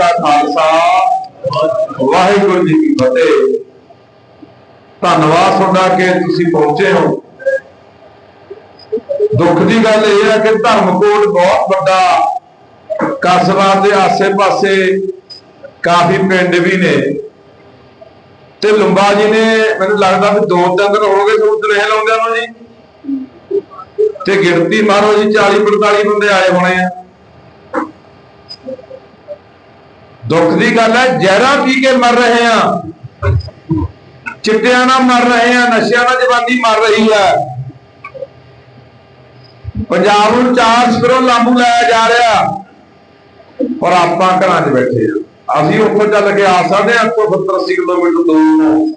ਕਾ ਖਾਲਸਾ, ਵਾਹਿਗੁਰੂ ਜੀ ਕੀ ਫਤਿਹ। ਧੰਨਵਾਦ ਤੁਹਾਡਾ ਕਿ ਤੁਸੀਂ ਪਹੁੰਚੇ ਹੋ। ਦੁੱਖ ਦੀ ਗੱਲ ਇਹ ਹੈ ਕਿ ਧਰਮਕੋਟ ਬਹੁਤ ਵੱਡਾ ਕਸਬਾ ਦੇ ਆਸੇ-ਪਾਸੇ ਕਾਫੀ ਪਿੰਡ ਵੀ ਨੇ। ਤੇ ਲੰਬਾ ਜੀ ਨੇ, ਮੈਨੂੰ ਲੱਗਦਾ ਵੀ ਦੋ ਤਿੰਨ ਦਿਨ ਹੋ ਗਏ ਤੁਹਾਨੂੰ ਸੁਨੇਹੇ ਲਾਉਂਦਿਆਂ ਨੂੰ ਜੀ। ਤੇ ਗਿਣਤੀ ਮਾਰੋ ਜੀ 40 45 ਬੰਦੇ ਆਏ ਹੋਣੇ ਆ। ਦੁੱਖ ਦੀ ਗੱਲ ਹੈ, ਜ਼ਹਿਰਾਂ ਪੀ ਕੇ ਮਰ ਰਹੇ ਆ ਚਿੱਟਿਆਂ ਨਾਲ ਮਰ ਰਹੇ ਆ ਨਸ਼ਿਆਂ ਨਾਲ ਜਵਾਨੀ ਮਰ ਰਹੀ ਆ ਪੰਜਾਬ ਨੂੰ ਚਾਰ ਸਪਰੋਂ ਲਾਂਬੂ ਲਾਇਆ ਜਾ ਰਿਹਾ। ਔਰ ਆਪਾਂ ਘਰਾਂ 'ਚ ਬੈਠੇ ਆ ਅਸੀਂ ਉੱਥੋਂ ਚੱਲ ਕੇ ਆ ਸਕਦੇ ਆ ਤੋਂ 70 80 ਕਿਲੋਮੀਟਰ ਦੂਰ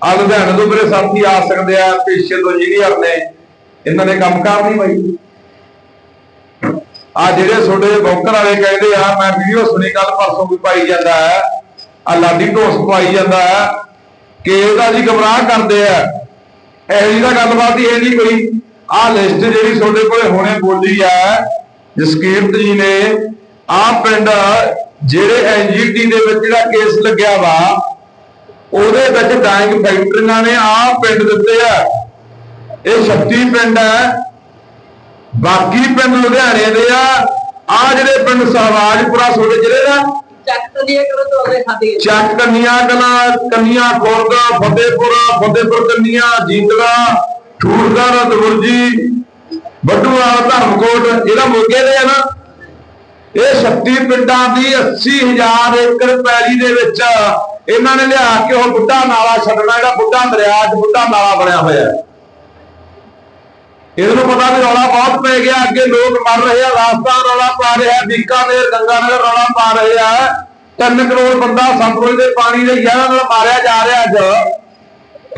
ਆ ਲੁਧਿਆਣੇ ਤੋਂ ਮੇਰੇ ਸਾਥੀ ਆ ਸਕਦੇ ਆ, ਪੇਸ਼ੇ ਤੋਂ ਇੰਜੀਨੀਅਰ ਨੇ। ਇਹਨਾਂ ਨੇ ਕੰਮ ਕੰਮਕਾਰ ਨਹੀਂ ਬਾਈ। ਆ ਜਿਹੜੇ ਤੁਹਾਡੇ ਬੌਕਰ ਵਾਲੇ ਕਹਿੰਦੇ ਆ, ਮੈਂ ਵੀਡੀਓ ਸੁਣੀ ਕੱਲ ਪਰਸੋਂ ਵੀ ਪਾਈ ਜਾਂਦਾ ਹੈ। ਆ ਲਾਡੀ ਢੋਸ ਪਾਈ ਜਾਂਦਾ ਹੈ ਕਿ ਇਹਦਾ ਜੀ ਗਮਰਾਹ ਕਰਦੇ ਆ। ਇਹੋ ਜਿਹੀ ਗੱਲਬਾਤ ਹੀ ਇਹ ਨਹੀਂ ਕੋਈ। ਆ ਲਿਸਟ ਜਿਹੜੀ ਤੁਹਾਡੇ ਕੋਲੇ ਹੁਣੇ ਬੋਲੀ ਆ ਜਸਕੀਰਤ ਜੀ ਨੇ, ਆ ਪਿੰਡ ਜਿਹੜੇ ਐਨਜੀਟੀ ਦੇ ਵਿੱਚ ਜਿਹੜਾ ਕੇਸ ਲੱਗਿਆ ਵਾ, ਉਹਦੇ ਵਿੱਚ ਡਾਇੰਗ ਫੈਕਟਰੀਆਂ ਨੇ ਆ ਪਿੰਡ ਦਿੱਤੇ ਆ। ਇਹ 36 ਪਿੰਡ ਹੈ। ਬਾਕੀ ਪਿੰਡ ਲੁਧਿਆਣੇ ਦੇ ਆ। ਆ ਜਿਹੜੇ ਪਿੰਡ ਸਹਵਾਜਪੁਰਾ ਤੁਹਾਡੇ ਜ਼ਿਲ੍ਹੇ ਦਾ? ਚੱਕ ਨਹੀਂ ਕਰੋ ਤਾਂ ਉਹਦੇ ਖਾਦੀ ਚੱਕ ਕੰਨੀਆਂ ਕਲਾ ਕੰਨੀਆਂ ਖੁਰਦ ਫਤਿਹਪੁਰ ਫਤਿਹਪੁਰ ਕੰਨੀਆਂ ਜੀਤੜਾ ਠੂਰਗੜ ਦਵੁਰਜੀ ਬੱਡੂਵਾਲ ਧਰਮਕੋਟ ਇਹਦਾ ਮੋਗੇ ਦੇ ਆ ਨਾ? ਇਹ 36 ਪਿੰਡਾਂ ਦੀ 80000 ਏਕੜ ਪੈਲੀ ਦੇ ਵਿੱਚ ਇਹਨਾਂ ਨੇ ਲਿਆ ਕੇ ਉਹ ਬੁੱਢਾ ਨਾਲਾ ਛੱਡਣਾ ਜਿਹੜਾ ਬੁੱਢਾ ਦਰਿਆ 'ਚ ਬੁੱਢਾ ਨਾਲਾ ਬਣਿਆ ਹੋਇਆ ਹੈ। ਇਹਨੂੰ ਪਤਾ ਵੀ ਰੌਲਾ ਬਹੁਤ ਪੈ ਗਿਆ, ਅੱਗੇ ਲੋਕ ਮਰ ਰਹੇ ਆ, ਰਾਜਸਥਾਨ ਰੌਲਾ ਪਾ ਰਿਹਾ, ਬੀਕਾਨੇਰ, ਗੰਗਾਨਗਰ ਰੌਲਾ ਪਾ ਰਹੇ ਆ। 3 ਕਰੋੜ ਬੰਦਾ ਸੰਤਰੋਜ ਦੇ ਪਾਣੀ ਦੇ ਜ਼ਹਿਰਾਂ ਨਾਲ ਮਾਰਿਆ ਜਾ ਰਿਹਾ ਅੱਜ।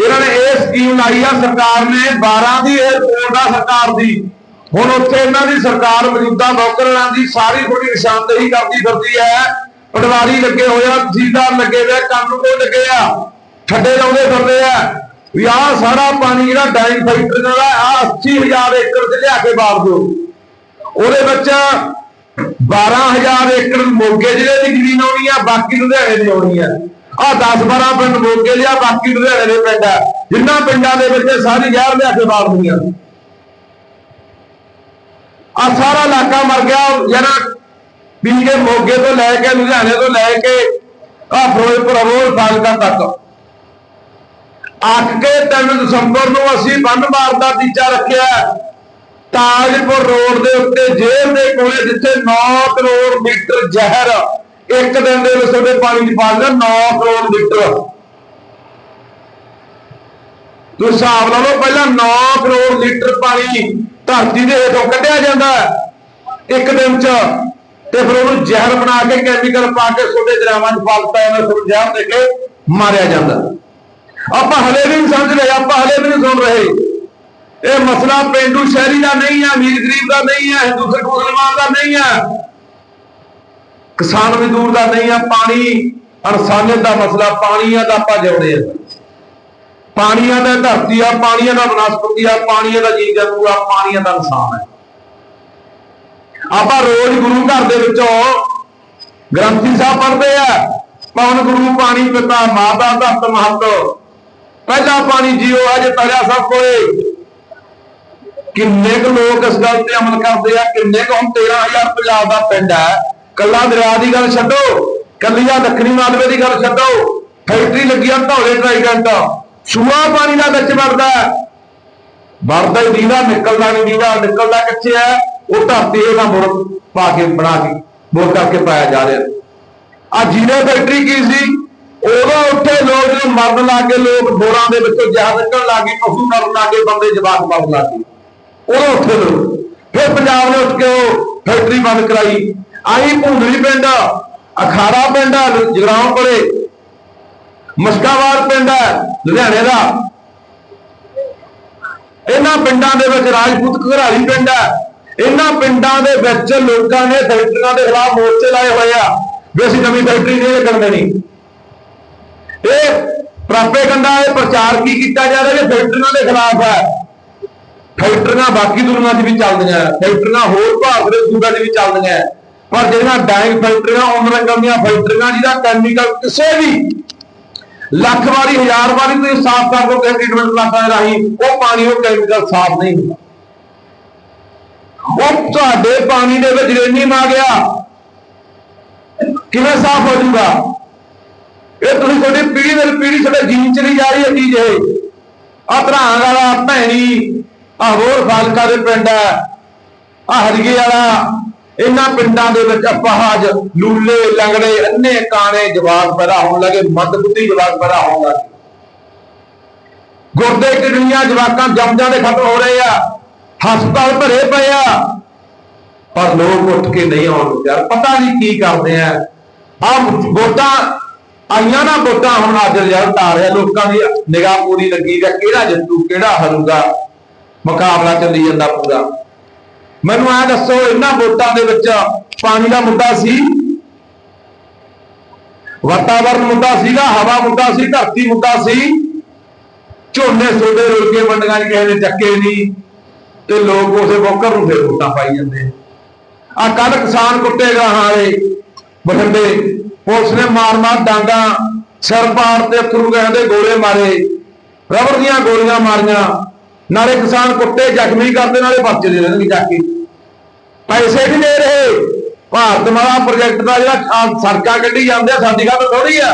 ਇਹਨਾਂ ਨੇ ਇਹ ਸਕੀਮ ਲਾਈ ਆ, ਸਰਕਾਰ ਨੇ 12 ਦੀ ਇਹ ਰਿਪੋਰਟ ਆ ਸਰਕਾਰ ਦੀ। ਹੁਣ ਉੱਥੇ ਇਹਨਾਂ ਦੀ ਸਰਕਾਰ ਮੌਜੂਦਾ ਨੌਕਰਾਂ ਦੀ ਸਾਰੀ ਥੋੜੀ ਨਿਸ਼ਾਨਦੇਹੀ ਕਰਦੀ ਫਿਰਦੀ ਹੈ। ਪਟਵਾਰੀ ਲੱਗੇ ਹੋਏ ਆ, ਤਹਿਸੀਲਦਾਰ ਲੱਗੇ ਹੋਏ ਆ ਲੱਗੇ ਆ। ਠੱਡੇ ਲਾਉਂਦੇ ਫਿਰਦੇ ਆ। ਵੀ ਆਹ ਸਾਰਾ ਪਾਣੀ ਜਿਹੜਾ ਡਾਈਨ ਫੈਕਟਰੀ ਦਾ ਆ 80000 ਏਕੜ ਤੇ ਲਿਆ ਕੇ ਬਾੜ ਦਿਓ। ਉਹਦੇ ਵਿੱਚ 12000 ਏਕੜ ਮੋਗੇ ਜ਼ਿਲ੍ਹੇ ਦੀ ਜ਼ਮੀਨ ਆਉਣੀ ਆ, ਬਾਕੀ ਲੁਧਿਆਣੇ ਦੀ ਆਉਣੀ ਆ। ਆ 10 12 ਪਿੰਡ ਮੋਗੇ ਲਿਆ, ਬਾਕੀ ਲੁਧਿਆਣੇ ਦੇ ਪਿੰਡ ਆ। ਜਿੰਨਾ ਪਿੰਡਾਂ ਦੇ ਵਿੱਚ ਸਾਰੀ ਜ਼ਹਿਰ ਲਿਆ ਕੇ ਬਾੜ ਦਿੰਦੀਆਂ। ਆ ਸਾਰਾ ਇਲਾਕਾ ਮਰ ਗਿਆ, ਜਿਹੜਾ ਪੀ ਕੇ ਮੋਗੇ ਤੋਂ ਲੈ ਕੇ, ਲੁਧਿਆਣੇ ਤੋਂ ਲੈ ਕੇ ਆ ਫਿਰੋਜ਼ਪੁਰ ਅਬੋਹਰ ਫਾਜ਼ਿਲਕਾ ਤੱਕ। ਅੱਕ ਕੇ 3 ਦਸੰਬਰ ਨੂੰ ਅਸੀਂ ਬੰਨ ਮਾਰ ਦਾ ਟੀਚਾ ਰੱਖਿਆ ਤਾਜਪੁਰ ਰੋਡ ਦੇ ਉੱਤੇ ਜੇਲ੍ਹ ਦੇ ਕੋਲੇ ਜਿੱਥੇ 9 ਕਰੋੜ ਲੀਟਰ ਜ਼ਹਿਰ, ਇੱਕ ਦਿਨ ਦੇ ਵਿੱਚ ਉਹਦੇ ਪਾਣੀ ਚ ਪਾ ਦਿੰਦਾ 9 ਕਰੋੜ ਲੀਟਰ ਤੁਸੀਂ ਹਿਸਾਬ ਲਾ ਲਓ, ਪਹਿਲਾਂ 9 ਕਰੋੜ ਲੀਟਰ ਪਾਣੀ ਧਰਤੀ ਦੇ ਹੇਠੋਂ ਕੱਢਿਆ ਜਾਂਦਾ ਹੈ, ਇੱਕ ਦਿਨ ਚ। ਤੇ ਫਿਰ ਉਹਨੂੰ ਜ਼ਹਿਰ ਬਣਾ ਕੇ ਕੈਮੀਕਲ ਪਾ ਕੇ ਛੋਟੇ ਦਰਿਆਵਾਂ 'ਚ ਫਲਦਾ ਇਹਨਾਂ ਨੂੰ ਜ਼ਹਿਰ ਦੇ ਕੇ ਮਾਰਿਆ ਜਾਂਦਾ। ਆਪਾਂ ਹਲੇ ਵੀ ਨਹੀਂ ਸਮਝ ਰਹੇ, ਆਪਾਂ ਹਲੇ ਵੀ ਨਹੀਂ ਸੁਣ ਰਹੇ। ਇਹ ਮਸਲਾ ਪਿੰਡੂ ਸ਼ਹਿਰੀ ਦਾ ਨਹੀਂ ਹੈ ਅਮੀਰ ਗਰੀਬ ਦਾ ਨਹੀਂ ਹੈ ਹਿੰਦੂ ਸਿੱਖ ਮੁਸਲਮਾਨ ਦਾ ਨਹੀਂ ਹੈ ਕਿਸਾਨ ਮਜ਼ਦੂਰ ਦਾ ਨਹੀਂ ਹੈ ਪਾਣੀ ਇਨਸਾਨੀਅਤ ਦਾ ਮਸਲਾ, ਪਾਣੀਆਂ ਦਾ ਆਪਾਂ ਜੋੜੇ ਆ ਪਾਣੀਆਂ ਦਾ ਧਰਤੀ ਆ, ਪਾਣੀਆਂ ਦਾ ਬਨਸਪਤੀ ਆ, ਪਾਣੀਆਂ ਦਾ ਜੀਵ ਜੰਤੂ ਆ, ਪਾਣੀਆਂ ਦਾ ਇਨਸਾਨ ਹੈ ਆਪਾਂ ਰੋਜ਼ ਗੁਰੂ ਘਰ ਦੇ ਵਿੱਚੋਂ ਗ੍ਰੰਥੀ ਸਾਹਿਬ ਪੜ੍ਹਦੇ ਆ ਪਵਨ ਗੁਰੂ, ਪਾਣੀ, ਪਿਤਾ, ਮਾਤਾ, ਧਰਤ, ਮਹਤ ਪਹਿਲਾ ਪਾਣੀ ਜੀਓ, ਅਜ ਤਰਿਆ ਸਭ ਕੋਏ ਕਿੰਨੇ ਕੁ ਲੋਕ ਇਸ ਗੱਲ ਤੇ ਅਮਲ ਕਰਦੇ ਆ? ਕਿੰਨੇ ਕੁ ਹੁਣ 13000 ਪੰਜਾਬ ਦਾ ਪਿੰਡ ਹੈ? ਕੱਲਾ ਦਰਿਆ ਦੀ ਗੱਲ ਛੱਡੋ, ਕੱਲੀਆ ਦੱਖਣੀ ਮਾਲਵੇ ਦੀ ਗੱਲ ਛੱਡੋ। ਫੈਕਟਰੀ ਲੱਗੀ ਆ ਧੌਲੇ ਟਰਾਈ ਟ੍ਰਾਈਡੈਂਟ ਸੂਆ ਪਾਣੀ ਦਾ ਵਿੱਚ ਵੜਦਾ ਹੈ। ਵੜਦਾ ਹੀ ਦੀਦਾ ਨਿਕਲਦਾ ਨਹੀਂ ਦੀਦਾ ਨਿਕਲਦਾ ਕਿੱਥੇ ਹੈ? ਉਹ ਧਰਤੀ ਇਹਦਾ ਮੁੜ ਪਾ ਕੇ ਬਣਾ ਕੇ, ਮੁੜ ਕਰਕੇ ਪਾਇਆ ਜਾ ਰਿਹਾ। ਆ ਜੀਰੇ ਫੈਕਟਰੀ ਕੀ ਸੀ? ਉਦੋਂ ਉੱਥੇ ਲੋਕ ਜਦੋਂ ਮਰਨ ਲੱਗੇ ਲੋਕ ਬੋਰਾਂ ਦੇ ਵਿੱਚੋਂ ਜ਼ਹਿਰ ਨਿਕਲਣ ਲੱਗੀ ਪਸ਼ੂ ਮਰਨ ਲੱਗੇ ਬੰਦੇ ਜਵਾਕ ਮਰਨ ਲੱਗੇ ਉਦੋਂ ਉੱਥੇ ਲੋਕ, ਫਿਰ ਪੰਜਾਬ ਨੇ ਉੱਠ ਕੇ ਉਹ ਫੈਕਟਰੀ ਬੰਦ ਕਰਾਈ। ਆਈ ਭੁੰਦਲੀ ਪਿੰਡ, ਅਖਾੜਾ ਪਿੰਡ ਜਗਰਾਉਂ ਕੋਲੇ ਮਸਕਾਵਾਲ ਪਿੰਡ ਹੈ ਲੁਧਿਆਣੇ ਦਾ। ਇਹਨਾਂ ਪਿੰਡਾਂ ਦੇ ਵਿੱਚ ਰਾਜਪੂਤ ਘਰਾਲੀ ਪਿੰਡ ਹੈ ਇਹਨਾਂ ਪਿੰਡਾਂ ਦੇ ਵਿੱਚ ਲੋਕਾਂ ਨੇ ਫੈਕਟਰੀਆਂ ਦੇ ਖਿਲਾਫ ਮੋਰਚੇ ਲਾਏ ਹੋਏ ਆ। ਵੀ ਅਸੀਂ ਨਵੀਂ ਫੈਕਟਰੀ ਨਹੀਂ ਲੱਗਣ ਦੇਣੀ। ਇਹ ਪ੍ਰਾਪੇਗੰਡਾ ਇਹ ਪ੍ਰਚਾਰ ਕੀ ਕੀਤਾ ਜਾ ਰਿਹਾ ਇਹ ਫੈਕਟਰੀਆਂ ਦੇ ਖਿਲਾਫ ਹੈ? ਫੈਕਟਰੀਆਂ ਬਾਕੀ ਦੁਨੀਆ 'ਚ ਵੀ ਚੱਲਦੀਆਂ ਫੈਕਟਰੀਆਂ ਹੋਰ ਭਾਰਤ ਦੇ ਸੂਬਿਆਂ 'ਚ ਵੀ ਚੱਲਦੀਆਂ। ਪਰ ਜਿਹੜੀਆਂ ਡਾਇੰਗ ਫੈਕਟਰੀਆਂ ਉਨ ਦੀਆਂ ਫੈਕਟਰੀਆਂ ਜਿਹਦਾ ਕੈਮੀਕਲ ਕਿਸੇ ਵੀ ਲੱਖ ਵਾਰੀ, ਹਜ਼ਾਰ ਵਾਰੀ ਤੁਸੀਂ ਸਾਫ਼ ਕਰ ਦੋ ਕਿਸੇ ਟ੍ਰੀਟਮੈਂਟ ਪਲਾਂਟਾਂ ਦੇ ਰਾਹੀਂ, ਉਹ ਪਾਣੀ, ਉਹ ਕੈਮੀਕਲ ਸਾਫ਼ ਨਹੀਂ ਹੁੰਦਾ। ਉਹ ਤੁਹਾਡੇ ਪਾਣੀ ਦੇ ਵਿੱਚ ਰੇਨੀਮ ਆ ਗਿਆ। ਕਿਵੇਂ ਸਾਫ਼ ਹੋ ਜਾਊਗਾ? ਇਹ ਤੁਸੀਂ ਤੁਹਾਡੀ ਪੀੜ੍ਹੀ ਦਰ ਪੀੜ੍ਹੀ ਤੁਹਾਡੇ ਜੀਨ ਚ ਨਹੀਂ ਜਾ ਰਹੀ ਹੈ ਚੀਜ਼ ਇਹ। ਆ ਧਰਾਂਗ ਵਾਲਾ, ਭੈਣੀ ਆ ਹੋਰ ਫਾਲਕਾ ਦੇ ਪਿੰਡ ਹੈ ਆ ਹਰੀਏ ਵਾਲਾ, ਇਹਨਾਂ ਪਿੰਡਾਂ ਦੇ ਵਿੱਚ ਅਪਾਹਜ, ਲੂਲੇ, ਲੰਗੜੇ, ਅੰਨੇ ਕਾਣੇ ਜਵਾਕ ਪੈਦਾ ਹੋਣ ਲੱਗੇ, ਮੰਦਬੁੱਧੀ ਜਵਾਕ ਪੈਦਾ ਹੋਣ ਲੱਗੇ। ਗੁਰਦੇ ਕਿਡਨੀਆਂ ਜਵਾਕਾਂ ਜੰਮਜਾਂ ਦੇ ਖਤਮ ਹੋ ਰਹੇ ਆ, ਹਸਪਤਾਲ ਭਰੇ ਪਏ ਆ। ਪਰ ਲੋਕ ਉੱਠ ਕੇ ਨਹੀਂ ਆਉਣ ਯਾਰ ਪਤਾ ਨਹੀਂ ਕੀ ਕਰਦੇ ਆ। ਆ ਵੋਟਾਂ ਆਈਆਂ ਨਾ ਵੋਟਾਂ ਹੁਣ ਅੱਜ ਰਿਜ਼ਲਟ ਆ ਰਿਹਾ, ਲੋਕਾਂ ਦੀ ਨਿਗਾਹ ਪੂਰੀ ਲੱਗੀ ਵੀ ਕਿਹੜਾ ਜਿੱਤੂ ਕਿਹੜਾ ਹਾਰੂਗਾ? ਮੁਕਾਬਲਾ ਚੱਲੀ ਜਾਂਦਾ ਪੂਰਾ। ਮੈਨੂੰ ਆ ਦੱਸੋ, ਇਹਨਾਂ ਵੋਟਾਂ ਦੇ ਵਿੱਚ ਪਾਣੀ ਦਾ ਮੁੱਦਾ ਸੀ? ਵਾਤਾਵਰਣ ਮੁੱਦਾ ਸੀਗਾ, ਹਵਾ ਮੁੱਦਾ ਸੀ, ਧਰਤੀ ਮੁੱਦਾ ਸੀ? ਝੋਨੇ ਸੋਡੇ ਰੁਲ ਕੇ ਮੰਡੀਆਂ 'ਚ ਕਿਸੇ ਨੇ ਚੱਕੇ ਨਹੀਂ, ਤੇ ਲੋਕ ਉਸੇ ਬੋਕਰ ਨੂੰ ਫੇਰ ਵੋਟਾਂ ਪਾਈ ਜਾਂਦੇ। ਆ ਕੱਲ ਕਿਸਾਨ ਕੁੱਟੇ ਗਾਹਾਂ ਵਾਲੇ, ਬਠਿੰਡੇ। ਪੁਲਿਸ ਨੇ ਮਾਰ ਮਾਰ ਡਾਂਗਾ ਸਿਰ ਪਾੜ ਤੇ ਅਥਰੂ ਕਹਿੰਦੇ ਗੋਲੇ ਮਾਰੇ। ਰਬਰ ਦੀਆਂ ਗੋਲੀਆਂ ਮਾਰੀਆਂ। ਨਾਲੇ ਕਿਸਾਨ ਕੁੱਟੇ ਜ਼ਖਮੀ ਕਰਦੇ, ਨਾਲੇ ਪਰਚੇ ਦੇ ਦੇਣਗੇ ਜਾ ਕੇ। ਪੈਸੇ ਵੀ ਦੇ ਰਹੇ। ਭਾਰਤ ਮਾਲਾ ਪ੍ਰੋਜੈਕਟ ਦਾ ਜਿਹੜਾ ਸੜਕਾਂ ਕੱਢੀ ਜਾਂਦੇ ਆ, ਸਾਡੀ ਗੱਲ ਥੋੜੀ ਆ।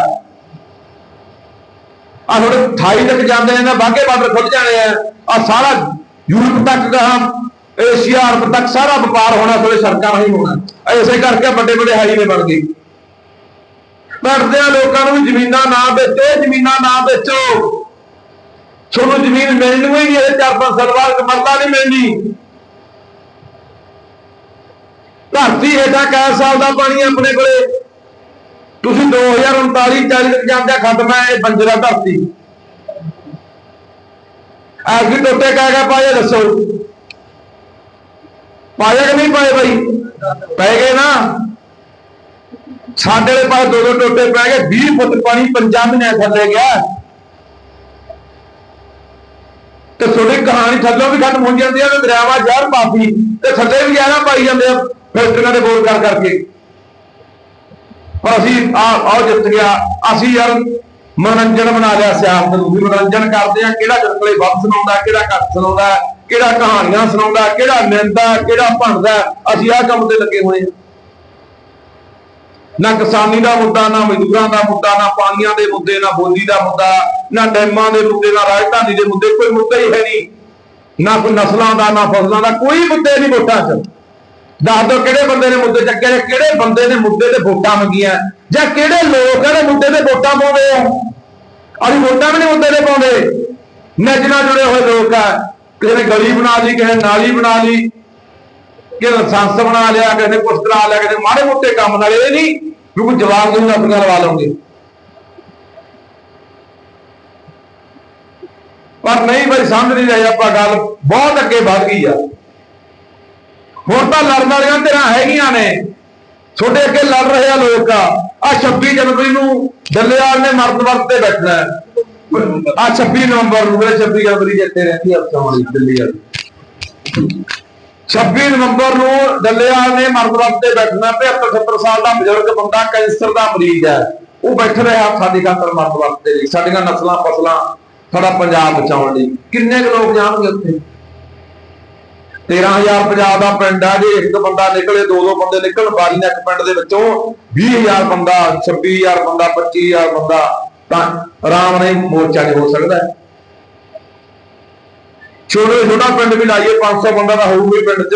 ਆ ਥੋੜੇ 28 ਤੱਕ ਜਾਂਦੇ ਨੇ ਨਾ ਬਾਗੇ ਬਾਰਡਰ ਖੁੱਲ ਜਾਣੇ ਆ। ਆ ਸਾਰਾ ਯੂਰਪ ਤੱਕ ਗਾਹਾਂ ਏਸ਼ੀਆ, ਅਰਬ ਤੱਕ ਸਾਰਾ ਵਪਾਰ ਹੋਣਾ ਥੋੜੇ ਸੜਕਾਂ ਰਾਹੀਂ ਹੋਣਾ। ਐਸੇ ਕਰਕੇ ਵੱਡੇ ਵੱਡੇ ਹਾਈਵੇ ਬਣ ਗਏ। ਬੈਠਦੇ ਲੋਕਾਂ ਨੂੰ ਵੀ ਜ਼ਮੀਨਾਂ ਨਾ ਵੇਚੋ, ਜ਼ਮੀਨਾਂ ਨਾ ਵੇਚੋ। ਤੁਹਾਨੂੰ ਜ਼ਮੀਨ ਮਿਲਣੀ ਨਹੀਂ, ਇਹ ਚਾਰ ਪੰਜ ਸਾਲ ਬਾਅਦ ਮਰਦਾ ਨਹੀਂ ਮਿਲਣੀ। ਧਰਤੀ ਹੇਠਾਂ ਕੈ ਸਾਲ ਦਾ ਪਾਣੀ ਆਪਣੇ ਕੋਲੇ। ਤੁਸੀਂ 2039 40 ਤੱਕ ਜਾਂਦੇ ਖਤਮ ਹੈ ਇਹ ਬੰਜਰਾ ਧਰਤੀ। ਐਸੀ ਟੋਟੇ ਕਹਿ ਕੇ ਪਾਏ ਦੱਸੋ। ਪਾਏ ਕਿ ਨਹੀਂ ਪਾਏ ਭਾਈ ਪੈ ਗਏ ਨਾ। ਸਾਡੇ ਦੇ ਪਾਸ ਦੋ ਦੋ ਟੋਟੇ ਪੈ ਗਏ 20 ਫੁੱਟ ਪਾਣੀ ਪੰਜਾਂ ਮਹੀਨਿਆਂ ਥੱਲੇ ਗਿਆ। ਤੇ ਤੁਹਾਡੀ ਕਹਾਣੀ ਥੱਲੋਂ ਵੀ ਖਤਮ ਹੋ ਜਾਂਦੀ ਹੈ ਤੇ ਦਰਿਆਵਾ ਜ਼ਹਿਰ ਪਾਪੀ ਤੇ ਥੱਲੇ ਵੀ ਜ਼ਹਿਰਾਂ ਪਾਈ ਜਾਂਦੇ ਆ ਫਿਲਟਰਾਂ ਦੇ ਬੋਲ ਕਰ ਕਰਕੇ। ਪਰ ਅਸੀਂ ਆ, ਆਓ ਜਿੱਤ ਗਿਆ। ਅਸੀਂ ਯਾਰ ਮਨੋਰੰਜਨ ਬਣਾ ਲਿਆ ਸਿਆਸਤ ਨੂੰ। ਵੀ ਮਨੋਰੰਜਨ ਕਰਦੇ ਆ, ਕਿਹੜਾ ਚੁਟਕਲੇ ਵੱਧ ਸੁਣਾਉਂਦਾ, ਕਿਹੜਾ ਘੱਟ ਸੁਣਾਉਂਦਾ, ਕਿਹੜਾ ਕਹਾਣੀਆਂ ਸੁਣਾਉਂਦਾ, ਕਿਹੜਾ ਨਿੰਦਾ, ਕਿਹੜਾ ਭੰਡਦਾ। ਅਸੀਂ ਆਹ ਕੰਮ ਤੇ ਲੱਗੇ ਹੋਏ ਆ। ਨਾ ਕਿਸਾਨੀ ਦਾ ਮੁੱਦਾ, ਨਾ ਮਜ਼ਦੂਰਾਂ ਦਾ ਮੁੱਦਾ, ਨਾ ਪਾਣੀਆਂ ਦੇ ਮੁੱਦੇ, ਨਾ ਬੋਲੀ ਦਾ ਮੁੱਦਾ, ਨਾ ਡੈਮਾਂ ਦੇ ਮੁੱਦੇ, ਨਾ ਰਾਜਧਾਨੀ ਦੇ ਮੁੱਦੇ, ਕੋਈ ਮੁੱਦਾ ਹੀ ਹੈ ਨਹੀਂ। ਨਾ ਕੋਈ ਨਸਲਾਂ ਦਾ, ਨਾ ਫਸਲਾਂ ਦਾ, ਕੋਈ ਮੁੱਦੇ ਨਹੀਂ ਵੋਟਾਂ 'ਚ। ਦੱਸ ਦਿਓ ਕਿਹੜੇ ਬੰਦੇ ਨੇ ਮੁੱਦੇ ਚੱਕੇ ਨੇ, ਕਿਹੜੇ ਬੰਦੇ ਨੇ ਮੁੱਦੇ ਤੇ ਵੋਟਾਂ ਮੰਗੀਆਂ ਜਾਂ ਕਿਹੜੇ ਲੋਕ ਨੇ ਮੁੱਦੇ ਤੇ ਵੋਟਾਂ ਪਾਉਂਦੇ ਆ ਅਸੀਂ ਵੋਟਾਂ ਵੀ ਨਹੀਂ ਮੁੱਦੇ ਤੇ ਪਾਉਂਦੇ। ਨੱਜ ਨਾਲ ਜੁੜੇ ਹੋਏ ਲੋਕ ਆ, ਕਿਸੇ ਨੇ ਗਲੀ ਬਣਾ ਲਈ, ਕਿਸੇ ਨਾਲੀ ਬਣਾ ਲਈ ਕਿਸੇ ਨੇ ਸੰਸ ਬਣਾ ਲਿਆ, ਕਿਸੇ ਨੇ ਕੁਛ ਕਰਾ ਲਿਆ, ਕਿਸੇ ਨੇ ਮਾੜੇ ਮੋਟੇ ਕੰਮ ਨਾਲ, ਇਹ ਨਹੀਂ ਵੀ ਕੋਈ ਜਵਾਬ ਨਹੀਂ ਆਪਣਾ ਲਵਾ ਲਓਗੇ। ਪਰ ਨਹੀਂ ਬਈ ਸਮਝ ਨਹੀਂ ਰਹੀ ਆਪਾਂ ਗੱਲ, ਬਹੁਤ ਅੱਗੇ ਵੱਧ ਗਈ ਆ। ਹੁਣ ਤਾਂ ਲੜਨ ਵਾਲੀਆਂ ਧਿਰਾਂ ਹੈਗੀਆਂ ਨੇ। ਛੋਟੇ ਅੱਗੇ ਲੜ ਰਹੇ ਆ ਲੋਕ। ਆ ਆ 26 ਜਨਵਰੀ ਨੂੰ ਡੱਲੇਵਾਲ ਨੇ ਮਰਦ ਵਰਤ ਤੇ ਬੈਠਣਾ ਆ 26 ਨਵੰਬਰ ਨੂੰ ਮੇਰੇ 26 ਜਨਵਰੀ ਜਿੱਤੇ ਰਹਿੰਦੀ ਆ, ਉੱਥੇ ਦਿੱਲੀ ਵਾਲੀ। 26 ਨਵੰਬਰ ਨੂੰ ਡੱਲੇਵਾਲ ਨੇ ਮਰਦ ਵਰਤ ਤੇ ਬੈਠਣਾ 75 70 ਸਾਲ ਦਾ ਬਜ਼ੁਰਗ ਬੰਦਾ ਕੈਂਸਰ ਦਾ ਮਰੀਜ਼ ਹੈ। ਉਹ ਬੈਠ ਰਿਹਾ ਸਾਡੀ ਖਾਤਰ ਮਰਦ ਵਰਤ ਸਾਡੀਆਂ ਨਸਲਾਂ ਫਸਲਾਂ ਸਾਡਾ ਪੰਜਾਬ ਬਚਾਉਣ ਲਈ। ਕਿੰਨੇ ਕੁ ਲੋਕ ਜਾਣਗੇ ਉੱਥੇ? 13000 ਪੰਜਾਬ ਦਾ ਪਿੰਡ ਆ ਜੇ। ਇੱਕ ਬੰਦਾ ਨਿਕਲੇ, ਦੋ ਦੋ ਬੰਦੇ ਨਿਕਲਣ। ਬਾਰੀ ਨੇ ਇੱਕ ਪਿੰਡ ਦੇ ਵਿੱਚੋਂ 20000 ਬੰਦਾ 26000 ਬੰਦਾ 25000 ਬੰਦਾ ਤਾਂ ਆਰਾਮ ਨਾਲ ਮੋਰਚਾ ਨਹੀਂ ਹੋ ਸਕਦਾ ਛੋਟੇ ਛੋਟਾ ਪਿੰਡ ਵੀ ਲਾਈਏ 500 ਬੰਦਾ ਦਾ ਹੋਊਗਾ ਪਿੰਡ 'ਚ।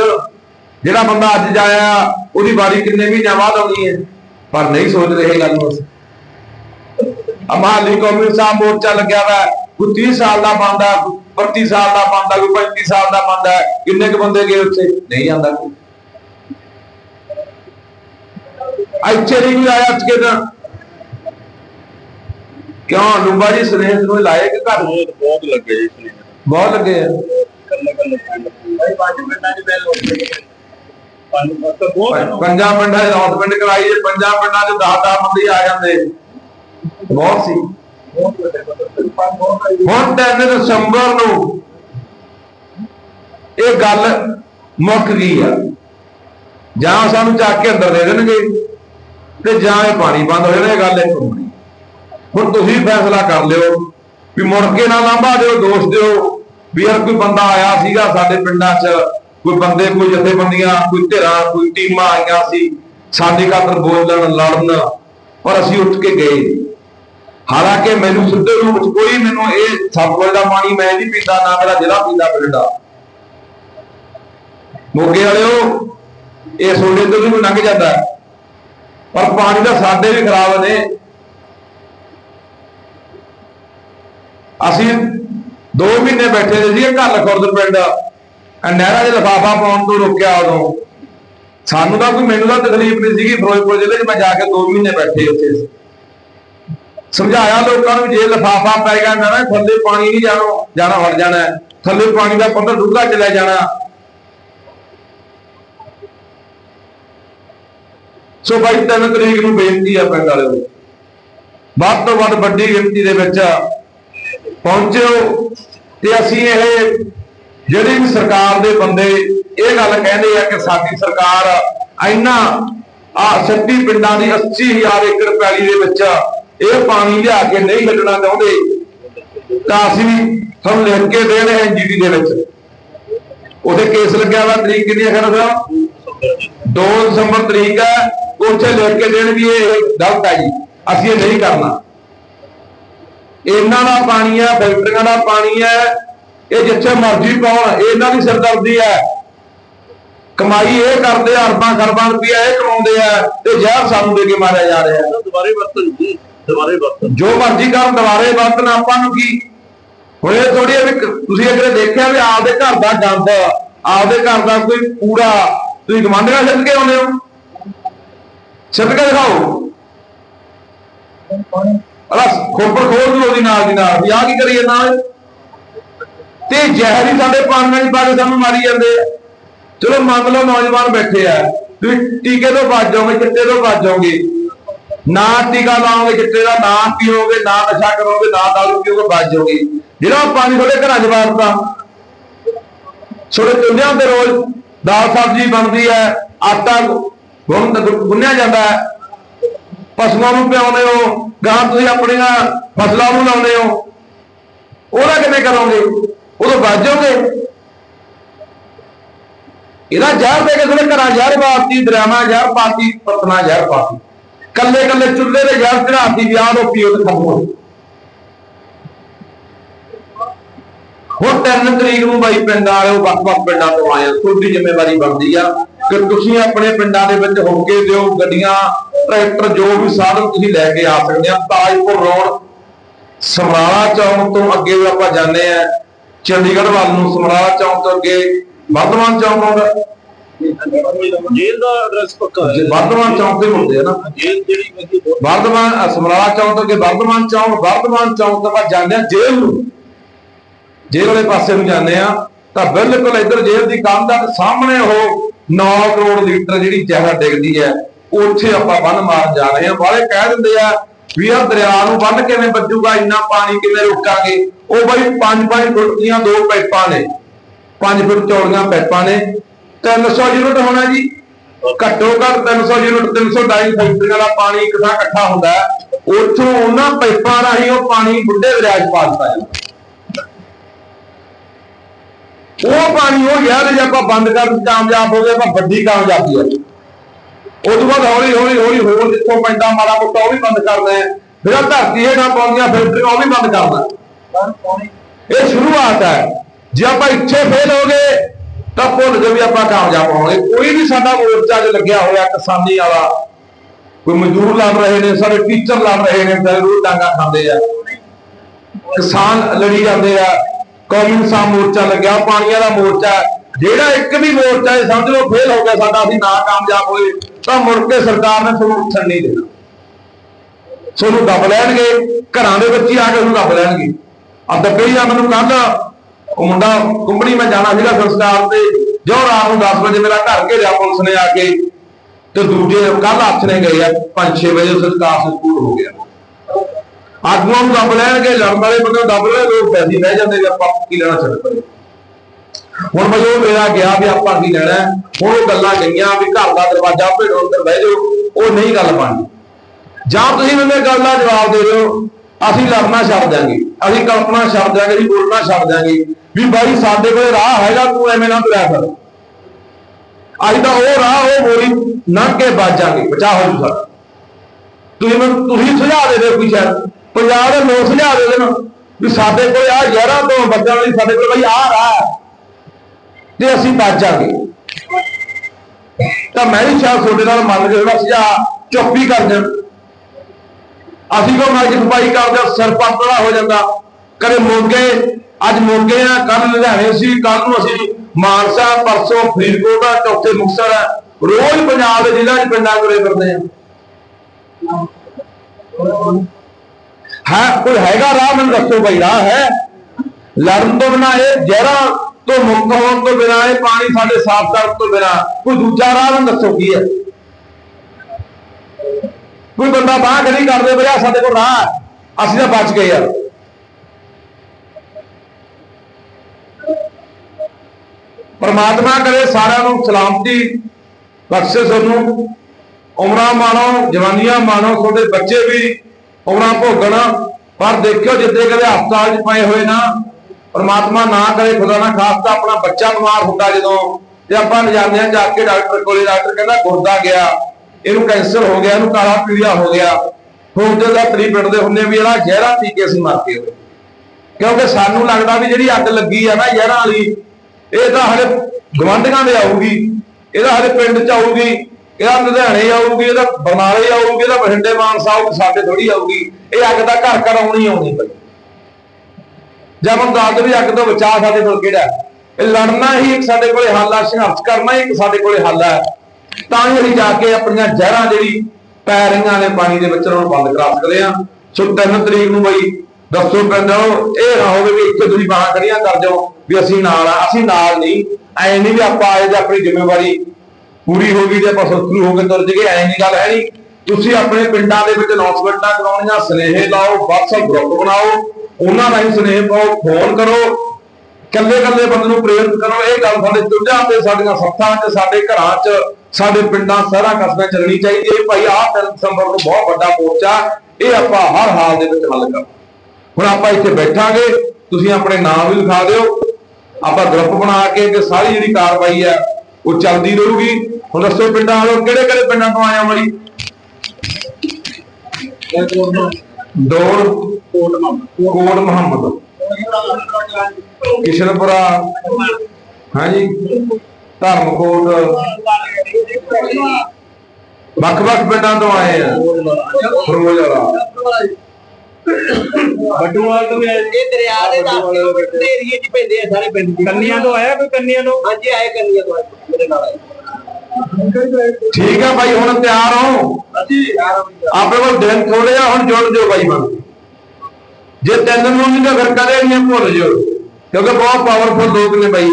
ਜਿਹੜਾ ਬੰਦਾ ਅੱਜ ਜਾਇਆ, ਉਹਦੀ ਵਾਰੀ ਕਿੰਨੇ ਮਹੀਨਿਆਂ ਬਾਅਦ ਆਉਣੀ ਹੈ? ਪਰ ਨਹੀਂ ਸੋਚ ਰਹੇ ਗੱਲ ਨੂੰ ਅਮਾਲੀ ਕੌਮੀ ਸਾਹਿਬ ਮੋਰਚਾ ਲੱਗਿਆ ਵਾ, ਕੋਈ 30 ਸਾਲ ਦਾ ਬੰਦਾ 32 ਸਾਲ ਦਾ ਬੰਦਾ, ਕੋਈ 35 ਸਾਲ ਦਾ ਬੰਦਾ, ਕਿੰਨੇ ਕੁ ਬੰਦੇ ਗਏ ਉੱਥੇ? ਨਹੀਂ ਜਾਂਦਾ ਕੋਈ। ਇੱਥੇ ਨਹੀਂ ਆਇਆ ਅੱਜ ਤਾਂ ਕਿਉਂ? ਲੁੰਬਾ ਜੀ, ਸੁਨੇਹ ਨੂੰ ਲਾਏ ਕਿ ਘਰ? ਬਹੁਤ ਲੱਗੇ ਜੀ ਬਹੁਤ ਲੱਗੇ ਆ। ਕੱਲੇ ਪੰਜਾਂ ਪਿੰਡਾਂ ਦੇ ਅਨਾਉਂਸਮੈਂਟ ਕਰਾਈ ਜੇ, ਪੰਜਾਂ ਪਿੰਡਾਂ ਚ 10 10 ਬੰਦੇ ਆ ਜਾਂਦੇ। ਬਹੁਤ ਸੀ। ਹੁਣ 3 ਦਸੰਬਰ ਨੂੰ ਇਹ ਗੱਲ ਮੁੱਕ ਗਈ ਆ। ਜਾਂ ਸਾਨੂੰ ਚੱਕ ਕੇ ਅੰਦਰ ਦੇ ਦੇਣਗੇ ਤੇ ਜਾਂ ਇਹ ਪਾਣੀ ਬੰਦ ਹੋ ਜਾਣਾ ਇਹ ਗੱਲ ਇੱਕ ਹੋਣੀ। ਹੁਣ ਤੁਸੀਂ ਫੈਸਲਾ ਕਰ ਲਿਓ ਵੀ ਮੁੜ ਕੇ ਨਾ ਲਾਂਭਾ ਦਿਓ, ਦੋਸ਼ ਦਿਓ। ਵੀ ਯਾਰ ਕੋਈ ਬੰਦਾ ਆਇਆ ਸੀਗਾ ਸਾਡੇ ਪਿੰਡਾਂ 'ਚ, ਕੋਈ ਬੰਦੇ, ਕੋਈ ਜਥੇਬੰਦੀਆਂ, ਕੋਈ ਧਿਰਾਂ, ਕੋਈ ਟੀਮਾਂ ਆਈਆਂ ਸੀ, ਸਾਡੇ ਖਾਤਰ ਬੋਲਣ, ਲੜਨ, ਪਰ ਅਸੀਂ ਉੱਠ ਕੇ ਗਏ। ਨਹੀਂ। ਹਾਲਾਂਕਿ ਮੈਨੂੰ ਸਿੱਧੇ ਰੂਪ ਵਿੱਚ ਕੋਈ ਮੈਨੂੰ ਇਹ ਸਤਲੁਜ ਦਾ ਪਾਣੀ ਮੈਂ ਨਹੀਂ ਪੀਂਦਾ, ਨਾ ਮੇਰਾ ਜ਼ਿਲ੍ਹਾ ਪੀਂਦਾ, ਪਿੰਡਾ ਮੋਗੇ ਵਾਲਿਓ, ਇਹ ਸੋਡੇ ਤੋਂ ਵੀ ਲੰਘ ਜਾਂਦਾ। ਪਰ ਪਾਣੀ ਦਾ ਸਾਡੇ ਵੀ ਖਰਾਬ ਨੇ। ਅਸੀਂ ਦੋ ਮਹੀਨੇ ਬੈਠੇ ਸੀ ਘਰ ਖੁਰਦ ਪਿੰਡ। ਇਹ ਨਹਿਰਾਂ 'ਚ ਲਫਾਫਾ ਪਾਉਣ ਤੋਂ ਰੋਕਿਆ ਉਦੋਂ। ਸਾਨੂੰ ਤਾਂ ਕੋਈ, ਮੈਨੂੰ ਤਾਂ ਤਕਲੀਫ ਨਹੀਂ ਸੀਗੀ ਫਿਰੋਜ਼ਪੁਰ ਜ਼ਿਲ੍ਹੇ 'ਚ, ਮੈਂ ਜਾ ਕੇ 2 ਮਹੀਨੇ ਬੈਠੇ ਉੱਥੇ। ਸਮਝਾਇਆ ਲੋਕਾਂ ਨੂੰ ਜੇ ਲਫਾਫਾ ਪੈ ਗਿਆ ਨਾ ਥੱਲੇ ਪਾਣੀ ਨਹੀਂ ਜਾਣੋ, ਜਾਣਾ ਹਟ ਜਾਣਾ। ਥੱਲੇ ਪਾਣੀ ਦਾ ਪੱਧਰ ਡੂੰਘਾ ਚਲਾ ਜਾਣਾ। ਸੋ ਬਾਈ, ਤਿੰਨ ਤਰੀਕ ਨੂੰ ਬੇਨਤੀ ਆ ਪਿੰਡ ਵਾਲਿਓ ਵੱਧ ਤੋਂ ਵੱਧ ਵੱਡੀ ਗਿਣਤੀ ਦੇ ਵਿੱਚ ਪਹੁੰਚਿਓ। ਤੇ ਅਸੀਂ ਇਹ ਜਿਹੜੀ ਵੀ ਸਰਕਾਰ ਦੇ ਬੰਦੇ ਇਹ ਗੱਲ ਕਹਿੰਦੇ ਆ ਕਿ ਸਾਡੀ ਸਰਕਾਰ ਇੰਨਾ, ਆ 36 ਪਿੰਡਾਂ ਦੀ 80000 ਏਕੜ ਪੈਲੀ ਦੇ ਵਿੱਚ ਇਹ ਪਾਣੀ ਲਿਆ ਕੇ ਨਹੀਂ ਛੱਡਣਾ ਚਾਹੁੰਦੇ, ਤਾਂ ਅਸੀਂ ਤੁਹਾਨੂੰ ਲਿਖ ਕੇ ਦੇਣ ਰਹੇ ਹਾਂ ਜੀਡੀ ਦੇ ਵਿੱਚ। ਉਹਦੇ ਕੇਸ ਲੱਗਿਆ ਵਾ ਤਰੀਕ ਕਿੰਨੀ ਹੈ ਖਰਾ ਸਾਹਿਬ? 2 ਦਸੰਬਰ ਤਰੀਕ ਹੈ ਉੱਥੇ ਲਿਖ ਕੇ ਦੇਣ ਵੀ ਇਹ ਗਲਤ ਹੈ ਜੀ। ਅਸੀਂ ਇਹ ਨਹੀਂ ਕਰਨਾ। ਇਹਨਾਂ ਦਾ ਪਾਣੀ ਹੈ ਫੈਕਟਰੀਆਂ ਦਾ ਪਾਣੀ ਹੈ ਇਹ ਜਿੱਥੇ ਮਰਜ਼ੀ ਪਾਉਣ ਇਹ ਇਹਨਾਂ ਦੀ ਸਿਰਦਰਦੀ ਹੈ। ਕਮਾਈ ਇਹ ਕਰਦੇ ਆ ਅਰਬਾਂ ਖਰਬਾਂ ਰੁਪਇਆ ਇਹ ਕਮਾਉਂਦੇ ਆ ਤੇ ਜ਼ਹਿਰ ਸਾਨੂੰ ਦੇ ਕੇ ਮਾਰਿਆ ਜਾ ਰਿਹਾ ਹੈ। ਦੁਬਾਰੇ ਵਰਤਨ ਜੀ ਦੁਬਾਰੇ ਵਰਤਨ ਜੋ ਮਰਜ਼ੀ ਕਰਨ ਦੁਬਾਰੇ ਵਰਤਨ ਆਪਾਂ ਨੂੰ ਕੀ? ਹੁਣ ਇਹ ਥੋੜੀ ਵੀ ਤੁਸੀਂ ਅਗਰ ਦੇਖਿਆ ਵੀ ਆਪਦੇ ਘਰ ਦਾ ਗੰਦ ਆਪਦੇ ਘਰ ਦਾ ਕੋਈ ਕੂੜਾ ਤੁਸੀਂ ਗਵਾਂਢੀਆਂ ਛੱਡ ਕੇ ਆਉਂਦੇ ਹੋ? ਛੱਡ ਕੇ ਦਿਖਾਓ। ਅਲਾ ਖੋਪਰ ਖੋਲ ਦਿਓ ਉਹਦੀ ਨਾਲ ਦੀ ਨਾਲ ਵੀ ਆਹ ਕੀ ਕਰੀਏ ਨਾਲ? ਤੇ ਜ਼ਹਿਰ ਹੀ ਸਾਡੇ ਪਾਣੀ ਨਾਲ ਪਾ ਕੇ ਸਾਨੂੰ ਮਾਰੀ ਜਾਂਦੇ ਆ। ਚਲੋ ਮੰਨ ਲਓ ਨੌਜਵਾਨ ਬੈਠੇ ਆ ਤੁਸੀਂ ਟੀਕੇ ਤੋਂ ਬਚ ਜਾਓਗੇ, ਚਿੱਟੇ ਤੋਂ ਬਚ ਜਾਓਗੇ। ਨਾ ਟੀਕਾ ਲਾਓਗੇ, ਚਿੱਟੇ ਦਾ ਨਾ ਪੀਓਗੇ, ਨਾ ਨਸ਼ਾ ਕਰੋਗੇ, ਨਾ ਦਾਰੂ ਪੀਓਗੇ, ਬਚ ਜਾਓਗੇ। ਜਿਹੜਾ ਪਾਣੀ ਤੁਹਾਡੇ ਘਰਾਂ 'ਚ ਵਾਰਤਾ। ਛੋਟੇ ਚੁੱਲ੍ਹਿਆਂ ਤੇ ਰੋਜ਼ ਦਾਲ ਸਬਜ਼ੀ ਬਣਦੀ ਹੈ, ਆਟਾ ਗੁੰਨ ਗੁੰਨਿਆ ਜਾਂਦਾ ਹੈ। ਪਸ਼ੂਆਂ ਨੂੰ ਪਿਆਉਂਦੇ ਹੋ, ਗਾਂ ਤੁਸੀਂ ਆਪਣੀਆਂ ਫਸਲਾਂ ਨੂੰ ਲਾਉਂਦੇ ਹੋ। ਉਹਦਾ ਕਿਵੇਂ ਕਰੋਗੇ? ਉਦੋਂ ਬਚ ਜਾਓਗੇ। ਇਹਦਾ ਜ਼ਹਿਰ ਦੇ ਕੇ ਤੁਹਾਡੇ ਘਰਾਂ ਜ਼ਹਿਰ ਪਾਤੀ, ਦਰਿਆਵਾਂ ਜ਼ਹਿਰ ਪਾਤੀ ਪਤਨਾ ਜ਼ਹਿਰ ਪਾਤੀ। ਕੱਲੇ ਕੱਲੇ ਚੁੱਲ੍ਹੇ ਦੇ ਜ਼ਹਿਰ ਚੜਾਤੀ ਵਿਆਹ ਤੋਂ ਪੀਓ ਤੇ ਖਤਮ ਹੁਣ ਤਿੰਨ ਤਰੀਕ ਨੂੰ ਬਾਈ ਪਿੰਡ ਵਾਲਿਓ ਵੱਖ-ਵੱਖ ਪਿੰਡਾਂ ਤੋਂ ਆਏ ਆ। ਤੁਹਾਡੀ ਜ਼ਿੰਮੇਵਾਰੀ ਬਣਦੀ ਆ ਕਿ ਤੁਸੀਂ ਆਪਣੇ ਪਿੰਡਾਂ ਦੇ ਵਿੱਚ ਹੋ ਕੇ ਦਿਓ ਗੱਡੀਆਂ ਟਰੈਕਟਰ ਜੋ ਵੀ ਸਾਧਨ ਤੁਸੀਂ ਲੈ ਕੇ ਆ ਸਕਦੇ ਆ। ਤਾਜਪੁਰ ਰੋਡ ਸਮਰਾਲਾ ਚੌਂਕ ਤੋਂ ਅੱਗੇ ਆਪਾਂ ਜਾਂਦੇ ਆ। ਚੰਡੀਗੜ੍ਹ ਵੱਲ ਨੂੰ ਸਮਰਾਲਾ ਚੌਂਕ ਤੋਂ ਅੱਗੇ ਵਰਧਮਾਨ ਚੌਂਕ ਆਉਂਦਾ। ਜੇਲ੍ਹ ਦਾ ਐਡਰੈਸ ਪੱਕਾ ਹੈ। ਵਰਧਮਾਨ ਚੌਂਕ ਤੇ ਹੁੰਦੇ ਆ ਨਾ। ਜੇਲ੍ਹ ਜਿਹੜੀ ਵਰਧਮਾਨ ਸਮਰਾਲਾ ਚੌਂਕ ਤੋਂ ਅੱਗੇ ਵਰਧਮਾਨ ਚੌਂਕ ਵਰਧਮਾਨ ਚੌਂਕ ਤੋਂ ਆਪਾਂ ਜਾਂਦੇ ਆ ਜੇਲ੍ਹ ਨੂੰ। ਜੇਲ੍ਹ ਵਾਲੇ ਪਾਸੇ ਨੂੰ ਜਾਂਦੇ ਆ, ਤਾਂ ਬਿਲਕੁਲ ਇੱਧਰ ਜੇਲ੍ਹ ਦੀ ਕੰਧ ਆ ਸਾਹਮਣੇ ਉਹ 9 ਕਰੋੜ ਲੀਟਰ ਜਿਹੜੀ ਜ਼ਹਿਰ ਡਿੱਗਦੀ ਹੈ, ਉੱਥੇ ਆਪਾਂ ਬੰਨ ਮਾਰ ਜਾ ਰਹੇ ਆ ਬਾਲੇ ਕਹਿ ਦਿੰਦੇ ਆ ਵੀ ਆ ਦਰਿਆ ਨੂੰ ਬੰਨ ਕਿਵੇਂ ਵੱਜੂਗਾ, ਇੰਨਾ ਪਾਣੀ ਕਿਵੇਂ ਰੋਕਾਂਗੇ? ਉਹ ਬਾਈ 5-5 ਫੁੱਟ ਦੀਆਂ ਦੋ ਪਾਈਪਾਂ ਨੇ 5 ਫੁੱਟ ਚੌੜੀਆਂ ਪਾਈਪਾਂ ਨੇ। 300 ਯੂਨਿਟ ਹੋਣਾ ਜੀ। ਘੱਟੋ ਘੱਟ 300 ਯੂਨਿਟ 302 ਫੈਕਟਰੀਆਂ ਦਾ ਪਾਣੀ ਇਕੱਠਾ ਇਕੱਠਾ ਹੁੰਦਾ ਉੱਥੋਂ ਉਹਨਾਂ ਪਾਈਪਾਂ ਰਾਹੀਂ ਉਹ ਪਾਣੀ ਬੁੱਢੇ ਦਰਿਆ 'ਚ ਪਾ ਦਿੱਤਾ ਜਾਂਦਾ। ਉਹ ਪਾਣੀ ਉਹ ਯਾਰ ਜੇ ਆਪਾਂ ਬੰਦ ਕਰਨ 'ਚ ਕਾਮਯਾਬ ਹੋ ਗਏ ਆਪਾਂ ਵੱਡੀ ਕਾਮਯਾਬੀ ਹੈ ਉਹ ਤੋਂ ਬਾਅਦ ਹੌਲੀ ਹੌਲੀ ਹੌਲੀ ਹੋਰ ਜਿੱਥੋਂ ਪੈਂਦਾ ਮਾੜਾ ਮੋਟਾ ਉਹ ਵੀ ਬੰਦ ਕਰਨਾ ਹੈ। ਫਿਰ ਧਰਤੀ ਹੇਠਾਂ ਪਾਉਂਦੀਆਂ ਫੈਕਟਰੀਆਂ ਉਹ ਵੀ ਬੰਦ ਕਰਨਾ ਇਹ ਸ਼ੁਰੂਆਤ ਹੈ। ਜੇ ਆਪਾਂ ਇੱਥੇ ਫੇਲ ਹੋ ਗਏ, ਤਾਂ ਭੁੱਲ ਜੇ ਵੀ ਆਪਾਂ ਕਾਮਯਾਬ ਹੋਵਾਂਗੇ। ਕੋਈ ਵੀ ਸਾਡਾ ਮੋਰਚਾ 'ਚ ਲੱਗਿਆ ਹੋਇਆ ਕਿਸਾਨੀ ਵਾਲਾ, ਕੋਈ ਮਜ਼ਦੂਰ ਲੜ ਰਹੇ ਨੇ, ਸਾਡੇ ਟੀਚਰ ਲੜ ਰਹੇ ਨੇ ਸਾਰੇ ਰੋਜ਼ ਡਾਂਗਾ ਖਾਂਦੇ ਆ। ਕਿਸਾਨ ਲੜੀ ਜਾਂਦੇ ਆ। ਕੌਮੀ ਇਨਸਾਨ ਮੋਰਚਾ ਲੱਗਿਆ, ਪਾਣੀਆਂ ਦਾ ਮੋਰਚਾ ਜਿਹੜਾ ਇੱਕ ਵੀ ਮੋਰਚਾ ਇਹ ਸਮਝ ਲਓ ਫੇਲ ਹੋ ਗਿਆ ਸਾਡਾ, ਅਸੀਂ ਨਾ ਕਾਮਯਾਬ ਹੋਏ, ਤਾਂ ਮੁੜ ਕੇ ਸਰਕਾਰ ਨੇ ਤੁਹਾਨੂੰ ਉੱਠਣ ਨਹੀਂ ਦੇਣਾ। ਤੁਹਾਨੂੰ ਦੱਬ ਲੈਣਗੇ, ਘਰਾਂ ਦੇ ਵਿੱਚ ਹੀ ਆ ਕੇ ਤੁਹਾਨੂੰ ਦੱਬ ਲੈਣਗੇ। ਆ ਦੱਬੇ ਹੀ ਆ, ਮੈਨੂੰ ਕੱਲ ਉਹ ਮੁੰਡਾ ਕੁੰਬੜੀ ਮੈਂ ਜਾਣਾ ਸੀਗਾ ਸੰਸਕਾਰ ਤੇ, ਜੋ ਰਾਤ ਨੂੰ 10 ਵਜੇ ਮੇਰਾ ਘਰ ਘੇਰਿਆ ਪੁਲਿਸ ਨੇ ਆ ਕੇ, ਤੇ ਦੂਜੇ ਕੱਲ ਹੱਥ ਨੇ ਗਏ ਆ 5-6 ਵਜੇ ਸੰਸਕਾਰ ਸਕੂਲ ਹੋ ਗਿਆ। ਆਗੂਆਂ ਨੂੰ ਦੱਬ ਲੈਣਗੇ, ਲੜਨ ਵਾਲੇ ਬੰਦੇ ਨੂੰ ਦੱਬ ਲੈ ਲੋਕ ਪੈਸੇ ਬਹਿ ਜਾਂਦੇ ਵੀ ਆਪਾਂ ਕੀ ਲੈਣਾ ਛੱਡ ਪਏ। ਹੁਣ ਮੈਂ ਉਹ ਮੇਰਾ ਗਿਆ ਵੀ ਆਪਾਂ ਕੀ ਲੈਣਾ ਹੁਣ ਉਹ ਗੱਲਾਂ ਗਈਆਂ ਵੀ ਘਰ ਦਾ ਦਰਵਾਜ਼ਾ ਭੇੜੋ ਅੰਦਰ ਬਹਿ ਜਾਓ, ਉਹ ਨਹੀਂ ਗੱਲ ਬਣਨੀ ਜਾਂ ਤੁਸੀਂ ਮੈਨੂੰ ਗੱਲ ਦਾ ਜਵਾਬ ਦੇ ਦਿਓ, ਅਸੀਂ ਲੜਨਾ ਛੱਡ ਦਿਆਂਗੇ। ਅਸੀਂ ਕਲਪਨਾ ਛੱਡ ਦਿਆਂਗੇ, ਅਸੀਂ ਬੋਲਣਾ ਛੱਡ ਦਿਆਂਗੇ। ਵੀ ਬਾਈ ਸਾਡੇ ਕੋਲ ਰਾਹ ਹੈਗਾ, ਤੂੰ ਐਵੇਂ ਨਾ ਤੁਰਿਆ ਕਰ। ਅਸੀਂ ਤਾਂ ਉਹ ਰਾਹ, ਉਹ ਬੋਲੀ ਲੰਘ ਕੇ ਬਚ ਜਾਾਂਗੇ ਬਚਾ ਹੋ ਜੂ ਸਾਡਾ ਤੁਸੀਂ ਮੈਨੂੰ, ਤੁਸੀਂ ਸੁਝਾਅ ਦੇ ਦਿਓ ਕੋਈ ਸ਼ਾਇਦ। ਪੰਜਾਬ ਦੇ ਲੋਕ ਸੁਝਾਅ ਦੇ ਦੇਣ ਵੀ ਸਾਡੇ ਕੋਲ ਆ ਜ਼ਹਿਰਾਂ ਤੋਂ ਬਚਣ ਲਈ ਸਾਡੇ ਕੋਲ ਬਈ ਆਹ ਰਾਹ ਤੇ ਅਸੀਂ ਬਚ ਜਾਾਂਗੇ। ਤਾਂ ਮੈਂ ਵੀ ਸ਼ਾਇਦ ਤੁਹਾਡੇ ਨਾਲ ਮੰਨ ਕੇ ਥੋੜਾ ਸੁਝਾਅ ਚੁੱਪ ਕਰ ਜਾਣ। ਅਸੀਂ ਕੋ ਮਾਈਕ ਖਪਾਈ ਕਰਦੇ ਹਾਂ, ਸਿਰ ਪਤਲਾ ਹੋ ਜਾਂਦਾ। ਕਦੇ ਮੋਗੇ ਅੱਜ ਮੋਗੇ ਆ ਕੱਲ ਲੁਧਿਆਣੇ ਸੀ ਕੱਲ ਨੂੰ ਅਸੀਂ ਮਾਨਸਾ ਪਰਸੋਂ ਫਰੀਦਕੋਟ ਆ ਚੌਥੇ ਮੁਕਤਸਰ ਆ। ਰੋਜ਼ ਪੰਜਾਬ ਦੇ ਜ਼ਿਲ੍ਹਾ ਚ ਪਿੰਡਾਂ ਕੋਲੇ ਫਿਰਦੇ ਆ। ਹੈ, ਕੋਈ ਹੈਗਾ ਰਾਹ ਮੈਨੂੰ ਦੱਸੋ ਬਈ, ਰਾਹ ਹੈ। ਲੜਨ ਤੋਂ ਬਿਨਾ ਇਹ ਜ਼ਹਿਰਾਂ ਤੋਂ ਮੁਕਤ ਹੋਣ ਤੋਂ ਬਿਨਾ, ਇਹ ਪਾਣੀ ਸਾਡੇ ਸਾਫ਼ ਕਰਨ ਤੋਂ ਬਿਨਾ, ਕੋਈ ਦੂਜਾ ਰਾਹ ਮੈਨੂੰ ਦੱਸੋ ਕੀ ਹੈ? ਕੋਈ ਬੰਦਾ ਬਾਹ ਖੜੀ ਕਰਦੇ ਬਈ, ਆਹ ਸਾਡੇ ਕੋਲ ਰਾਹ ਅਸੀਂ ਤਾਂ ਬਚ ਗਏ ਯਾਰ। ਪਰਮਾਤਮਾ ਕਰੇ ਸਾਰਿਆਂ ਨੂੰ ਸਲਾਮਤੀ, ਬਖਸ਼ੇ ਤੁਹਾਨੂੰ ਉਮਰਾਂ ਮਾਣੋ, ਜਵਾਨੀਆਂ ਮਾਣੋ, ਤੁਹਾਡੇ ਬੱਚੇ ਵੀ ਉਮਰਾਂ ਭੋਗਣ, ਪਰ ਦੇਖਿਓ ਜਿੱਦੇ ਕਦੇ ਹਸਪਤਾਲ 'ਚ ਪਏ ਹੋਏ ਨਾ, ਪਰਮਾਤਮਾ ਨਾ ਕਰੇ, ਖੁਦਾ ਨਾ ਖਾਸਤਾ, ਆਪਣਾ ਬੱਚਾ ਬਿਮਾਰ ਹੁੰਦਾ ਜਦੋਂ, ਤੇ ਆਪਾਂ ਜਾਂਦੇ ਆ ਜਾ ਕੇ ਡਾਕਟਰ ਕੋਲੇ, ਡਾਕਟਰ ਕਹਿੰਦਾ ਗੁਰਦਾ ਗਿਆ, ਇਹਨੂੰ ਕੈਂਸਰ ਹੋ ਗਿਆ, ਇਹਨੂੰ ਕਾਲਾ ਪੀਲੀਆ ਹੋ ਗਿਆ। ਹੋਰ ਤੇ ਦਾ ਟ੍ਰੀਟਮੈਂਟ ਦੇ ਹੁੰਦੇ ਵੀ ਇਹਦਾ ਜ਼ਹਿਰਾ ਟੀਕੇ ਸੀ ਮਾਰਕੇ ਹੋਏ ਕਿਉਂਕਿ ਸਾਨੂੰ ਲੱਗਦਾ ਵੀ ਜਿਹੜੀ ਅੱਗ ਲੱਗੀ ਆ ਨਾ ਜ਼ਹਿਰਾਂ ਵਾਲੀ, ਇਹ ਤਾਂ ਹਲੇ ਗਵੰਡੀਆਂ ਦੇ ਆਊਗੀ ਇਹਦਾ ਹਲੇ ਪਿੰਡ ਚ ਆਊਗੀ। ਇਹਦਾ ਲੁਧਿਆਣੇ ਆਊਗੀ, ਇਹਦਾ ਬਰਨਾਲੇ ਆਊਗੀ, ਇਹਦਾ ਬਠਿੰਡੇ ਮਾਨਸਾ ਆਊਗੀ ਸਾਡੇ ਥੋੜੀ ਆਊਗੀ। ਇਹ ਅੱਗ ਤਾਂ ਘਰ ਘਰ ਆਉਣੀ ਆਉਣੀ ਪਈ। ਜਦ ਹੁਣ ਵੀ ਅੱਗ ਤੋਂ ਬਚਾ ਸਾਡੇ ਕੋਲ ਕਿਹੜਾ ਇਹ ਲੜਨਾ ਹੀ ਇੱਕ ਸਾਡੇ ਕੋਲੇ ਹੱਲ ਆ, ਸੰਘਰਸ਼ ਕਰਨਾ ਹੀ ਇੱਕ ਸਾਡੇ ਕੋਲੇ ਹੱਲ ਹੈ ਤਾਂ ਹੀ ਅਸੀਂ ਜਾ ਕੇ ਆਪਣੀਆਂ ਜ਼ਹਿਰਾਂ ਜਿਹੜੀ ਪੈ ਰਹੀਆਂ ਨੇ ਪਾਣੀ ਦੇ ਵਿੱਚ ਉਹਨਾਂ ਨੂੰ ਬੰਦ ਕਰਾ ਸਕਦੇ ਆ ਸੋ 3 ਤਰੀਕ ਨੂੰ ਬਈ, ਦੱਸੋ ਪਿੰਡੋ, ਇਹ ਨਾ ਹੋਵੇ ਵੀ ਇੱਥੇ ਤੁਸੀਂ ਬਾਹਾਂ ਖੜੀਆਂ ਕਰ ਜਾਓ ਵੀ ਅਸੀਂ ਨਾਲ ਆ। ਅਸੀਂ ਨਾਲ ਨਹੀਂ, ਐ ਨਹੀਂ ਵੀ ਆਪਾਂ ਆਏ ਤੇ ਆਪਣੀ ਜ਼ਿੰਮੇਵਾਰੀ ਪੂਰੀ ਹੋ ਗਈ ਤੇ ਆਪਾਂ ਸੁਸਤਰੂ ਹੋ ਕੇ ਤੁਰ ਜਗੇ ਐ ਨਹੀਂ ਗੱਲ ਹੈ ਨਹੀਂ। ਤੁਸੀਂ ਆਪਣੇ ਪਿੰਡਾਂ ਦੇ ਵਿੱਚ ਅਨਾਉਂਸਮੈਂਟਾਂ ਕਰਾਉਣੀਆਂ, ਸੁਨੇਹੇ ਲਾਓ, WhatsApp ਗਰੁੱਪ ਬਣਾਓ, ਉਹਨਾਂ ਰਾਹੀਂ ਸੁਨੇਹੇ ਪਾਓ ਫੋਨ ਕਰੋ ਕੱਲੇ ਕੱਲੇ ਬੰਦੇ ਨੂੰ ਪ੍ਰੇਰਿਤ ਕਰੋ। ਇਹ ਗੱਲ ਸਾਡੇ ਚੁੱਲ੍ਹਿਆਂ ਤੇ, ਸਾਡੀਆਂ ਸੱਥਾਂ 'ਚ ਸਾਡੇ ਘਰਾਂ 'ਚ, ਸਾਡੇ ਪਿੰਡਾਂ ਸ਼ਹਿਰਾਂ ਕਸਬਿਆਂ ਚੱਲਣੀ ਚਾਹੀਦੀ ਹੈ। ਭਾਈ, ਆਹ ਤਿੰਨ ਦਸੰਬਰ ਨੂੰ ਬਹੁਤ ਵੱਡਾ ਮੋਰਚਾ ਇਹ ਆਪਾਂ ਹਰ ਹਾਲ ਦੇ ਵਿੱਚ ਹੱਲ ਕਰਾਂਗੇ। ਹੁਣ ਆਪਾਂ ਇੱਥੇ ਬੈਠਾਂਗੇ, ਤੁਸੀਂ ਆਪਣੇ ਨਾਮ ਵੀ ਲਿਖਾ ਦਿਓ। ਆਪਾਂ ਗਰੁੱਪ ਬਣਾ ਕੇ ਕਿ ਸਾਰੀ ਜਿਹੜੀ ਕਾਰਵਾਈ ਹੈ ਉਹ ਚੱਲਦੀ ਰਹੂਗੀ। ਹੁਣ ਦੱਸੋ ਪਿੰਡਾਂ ਵਾਲੋ ਕਿਹੜੇ ਕਿਹੜੇ ਪਿੰਡਾਂ ਤੋਂ ਆਇਆ ਮੜੀ ਦੌੜ ਕੋਟ ਮੁਹੰਮਦ। ਕਿਸ਼ਨਪੁਰਾ। ਹਾਂਜੀ। ਧਰਮਕੋਟ। ਵੱਖ-ਵੱਖ ਪਿੰਡਾਂ ਤੋਂ ਆਏ ਆ। ਫਿਰੋਜ਼ ਵਾਲਾ। ਬੱਟੂਵਾਲ ਤੋਂ ਵੀ ਆਏ। ਇਹ ਦਰਿਆ ਦੇ ਦਾਖਲੇ ਦੇ ਏਰੀਏ 'ਚ ਪੈਂਦੇ ਆ ਸਾਰੇ ਪਿੰਡ ਕੰਨੀਆਂ ਤੋਂ ਆਇਆ ਕੋਈ ਕੰਨੀਆਂ ਤੋਂ? ਹਾਂਜੀ ਆਏ ਕੰਨੀਆਂ ਤੋਂ ਆਏ, ਮੇਰੇ ਨਾਲ ਆਏ। ਠੀਕ ਆ ਬਾਈ ਹੁਣ ਤਿਆਰ ਹੋ। ਆਪਣੇ ਕੋਲ ਦਿਨ ਥੋੜੇ ਆ ਹੁਣ ਜੁੜ ਜਾਓ ਬਣ ਕੇ। ਜੇ ਤਿੰਨ ਨੂੰ ਨਹੀਂ ਤਾਂ ਫਿਰ ਕਦੇ ਨਹੀਂ ਭੁੱਲ ਜਿਓ। ਕਿਉਂਕਿ ਬਹੁਤ ਪਾਵਰਫੁਲ ਲੋਕ ਨੇ ਬਾਈ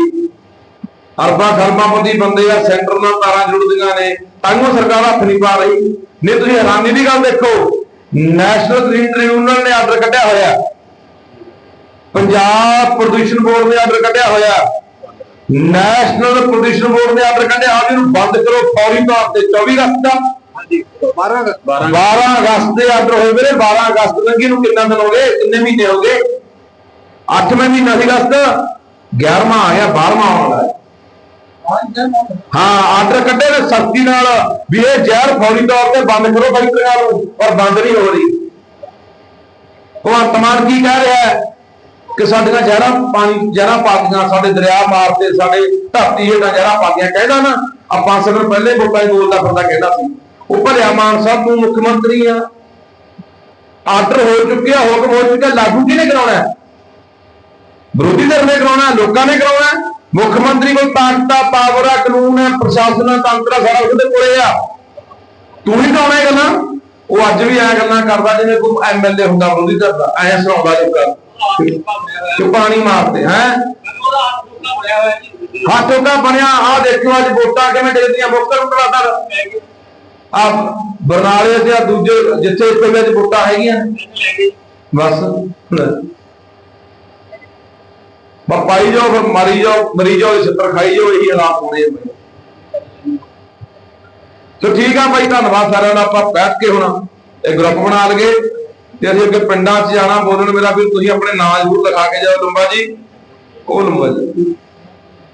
ਅਰਬਾਂ ਖਰਬਾਂ ਪਤੀ ਬੰਦੇ ਆ ਸੈਂਟਰ ਨਾਲ ਤਾਰਾਂ ਜੁੜਦੀਆਂ ਨੇ। ਤਾਂਗੋ ਸਰਕਾਰ ਹੱਥ ਨਹੀਂ ਪਾ ਰਹੀ। ਨਹੀਂ ਤੁਸੀਂ ਹੈਰਾਨੀ ਦੀ ਗੱਲ ਦੇਖੋ। ਨੈਸ਼ਨਲ ਗ੍ਰੀਨ ਟ੍ਰਿਬਿਊਨਲ ਨੇ ਆਰਡਰ ਕੱਢਿਆ ਹੋਇਆ। ਪੰਜਾਬ ਪ੍ਰਦੂਸ਼ਣ ਬੋਰਡ ਨੇ ਆਰਡਰ ਕੱਢਿਆ ਹੋਇਆ। ਨੈਸ਼ਨਲ ਪ੍ਰਦੂਸ਼ਣ ਬੋਰਡ ਨੇ ਆਰਡਰ ਕੱਢਿਆ। ਹੋਇਆ ਇਹਨੂੰ ਬੰਦ ਕਰੋ ਫੌਰੀ ਤੌਰ ਤੇ 24 ਅਗਸਤ ਦਾ। ਹਾਂਜੀ 12 12 12 ਅਗਸਤ। ਦੇ ਆਰਡਰ ਹੋਏ ਵੀਰੇ 12 ਅਗਸਤ ਲੰਗੀ ਨੂੰ ਕਿੰਨਾ ਦਿਨ ਹੋ ਗਏ? ਕਿੰਨੇ ਮਹੀਨੇ ਹੋ ਗਏ? 8ਵੇਂ ਮਹੀਨਾ ਸੀ ਅਗਸਤ। 11ਵਾਂ ਆ ਗਿਆ 12ਵਾਂ ਆਉਣ ਵਾਲਾ ਹੈ। ਹਾਂ ਆਰਡਰ ਕੱਢੇ ਨੇ ਸਖਤੀ ਨਾਲ ਵੀ ਇਹ ਜ਼ਹਿਰ ਫੌਰੀ ਤੌਰ ਤੇ ਬੰਦ ਕਰੋ ਫੈਕਟਰੀਆਂ ਨੂੰ ਪਰ ਬੰਦ ਨਹੀਂ ਹੋ ਰਹੀ। ਉਹ ਅੰਤਮਾਨ ਕੀ ਕਹਿ ਰਿਹਾ ਹੈ? ਕਿ ਸਾਡੀਆਂ ਜ਼ਹਿਰਾਂ ਪਾਣੀ, ਜ਼ਹਿਰਾਂ ਪਾਤੀਆਂ ਸਾਡੇ ਦਰਿਆ ਮਾਰਦੇ ਸਾਡੇ ਧਰਤੀ ਹੇਠਾਂ ਜ਼ਹਿਰਾਂ ਪਾਤੀਆਂ ਕਹਿੰਦਾ ਨਾ ਆਪਾਂ ਸਗਰ ਪਹਿਲੇ ਬੋਲਦਾ ਹੀ ਬੋਲਦਾ ਫਿਰਦਾ ਕਹਿੰਦਾ ਸੀ। ਉਹ ਭਲਿਆ ਮਾਨ ਸਾਹਿਬ, ਤੂੰ ਮੁੱਖ ਮੰਤਰੀ ਆ। ਆਰਡਰ ਹੋ ਚੁੱਕਿਆ ਹੁਕਮ ਹੋ ਚੁੱਕਿਆ ਲਾਗੂ ਕਿਹਨੇ ਕਰਾਉਣਾ ਵਿਰੋਧੀ ਧਿਰ ਨੇ ਕਰਾਉਣਾ ਲੋਕਾਂ ਨੇ ਕਰਾਉਣਾ ਮੁੱਖ ਮੰਤਰੀ ਕੋਲ ਤਾਕਤ, ਪਾਵਰ ਆ ਕਾਨੂੰਨ ਹੈ, ਪ੍ਰਸ਼ਾਸਨ ਹੈ, ਤੰਤਰ ਆ ਸਾਰਾ ਉਹਦੇ ਕੋਲੇ ਆ। ਤੂੰ ਹੀ ਕਰਾਉਣਾ ਇਹ ਗੱਲਾਂ? ਉਹ ਅੱਜ ਵੀ ਐ ਗੱਲਾਂ ਕਰਦਾ ਜਿਵੇਂ ਕੋਈ ਐਮਐਲਏ ਹੁੰਦਾ ਵਿਰੋਧੀ ਧਿਰ ਦਾ, ਐ ਸੁਣਾਉਂਦਾ ਲੋਕਾਂ ਕਿ ਪਾਣੀ ਮਾਰਦੇ, ਹੈ? ਹੱਥ ਉਹਦਾ ਬਣਿਆ ਆ ਦੇਖੋ ਅੱਜ ਵੋਟਾਂ ਕਿਵੇਂ ਡਿੱਗਦੀਆਂ, ਮੁੱਕਰ ਉਤਰਾਦਾ ਆ ਬਰਨਾਲੇ ਤੇ ਆ ਦੂਜੇ, ਜਿੱਥੇ ਇੱਥੇ ਵਿੱਚ ਵੋਟਾਂ ਹੈਗੀਆਂ। ਬਸ। ਬਸ ਪਾਈ ਜਾਓ ਫਿਰ ਮਾਰੀ ਜਾਓ ਮਰੀ ਜਾਓ ਛਿੱਤਰ ਖਾਈ ਜਾਓ ਇਹੀ ਹਾਲਾਤ ਹੋਣੇ ਆ। ਬਾਈ ਸੋ ਠੀਕ ਆ ਬਾਈ ਧੰਨਵਾਦ ਸਾਰਿਆਂ ਦਾ ਆਪਾਂ ਬੈਠ ਕੇ ਹੁਣ ਇਹ ਗਰੁੱਪ ਬਣਾ ਲਗੇ ਤੇ ਅਸੀਂ ਅੱਗੇ ਪਿੰਡਾਂ 'ਚ ਜਾਣਾ ਬੋਲਣ ਮੇਰਾ ਵੀ ਤੁਸੀਂ ਆਪਣੇ ਨਾਂ ਜ਼ਰੂਰ ਲਿਖਾ ਕੇ ਜਾਓ ਲੰਬਾ ਜੀ। ਉਹ ਲੰਬਾ ਜੀ।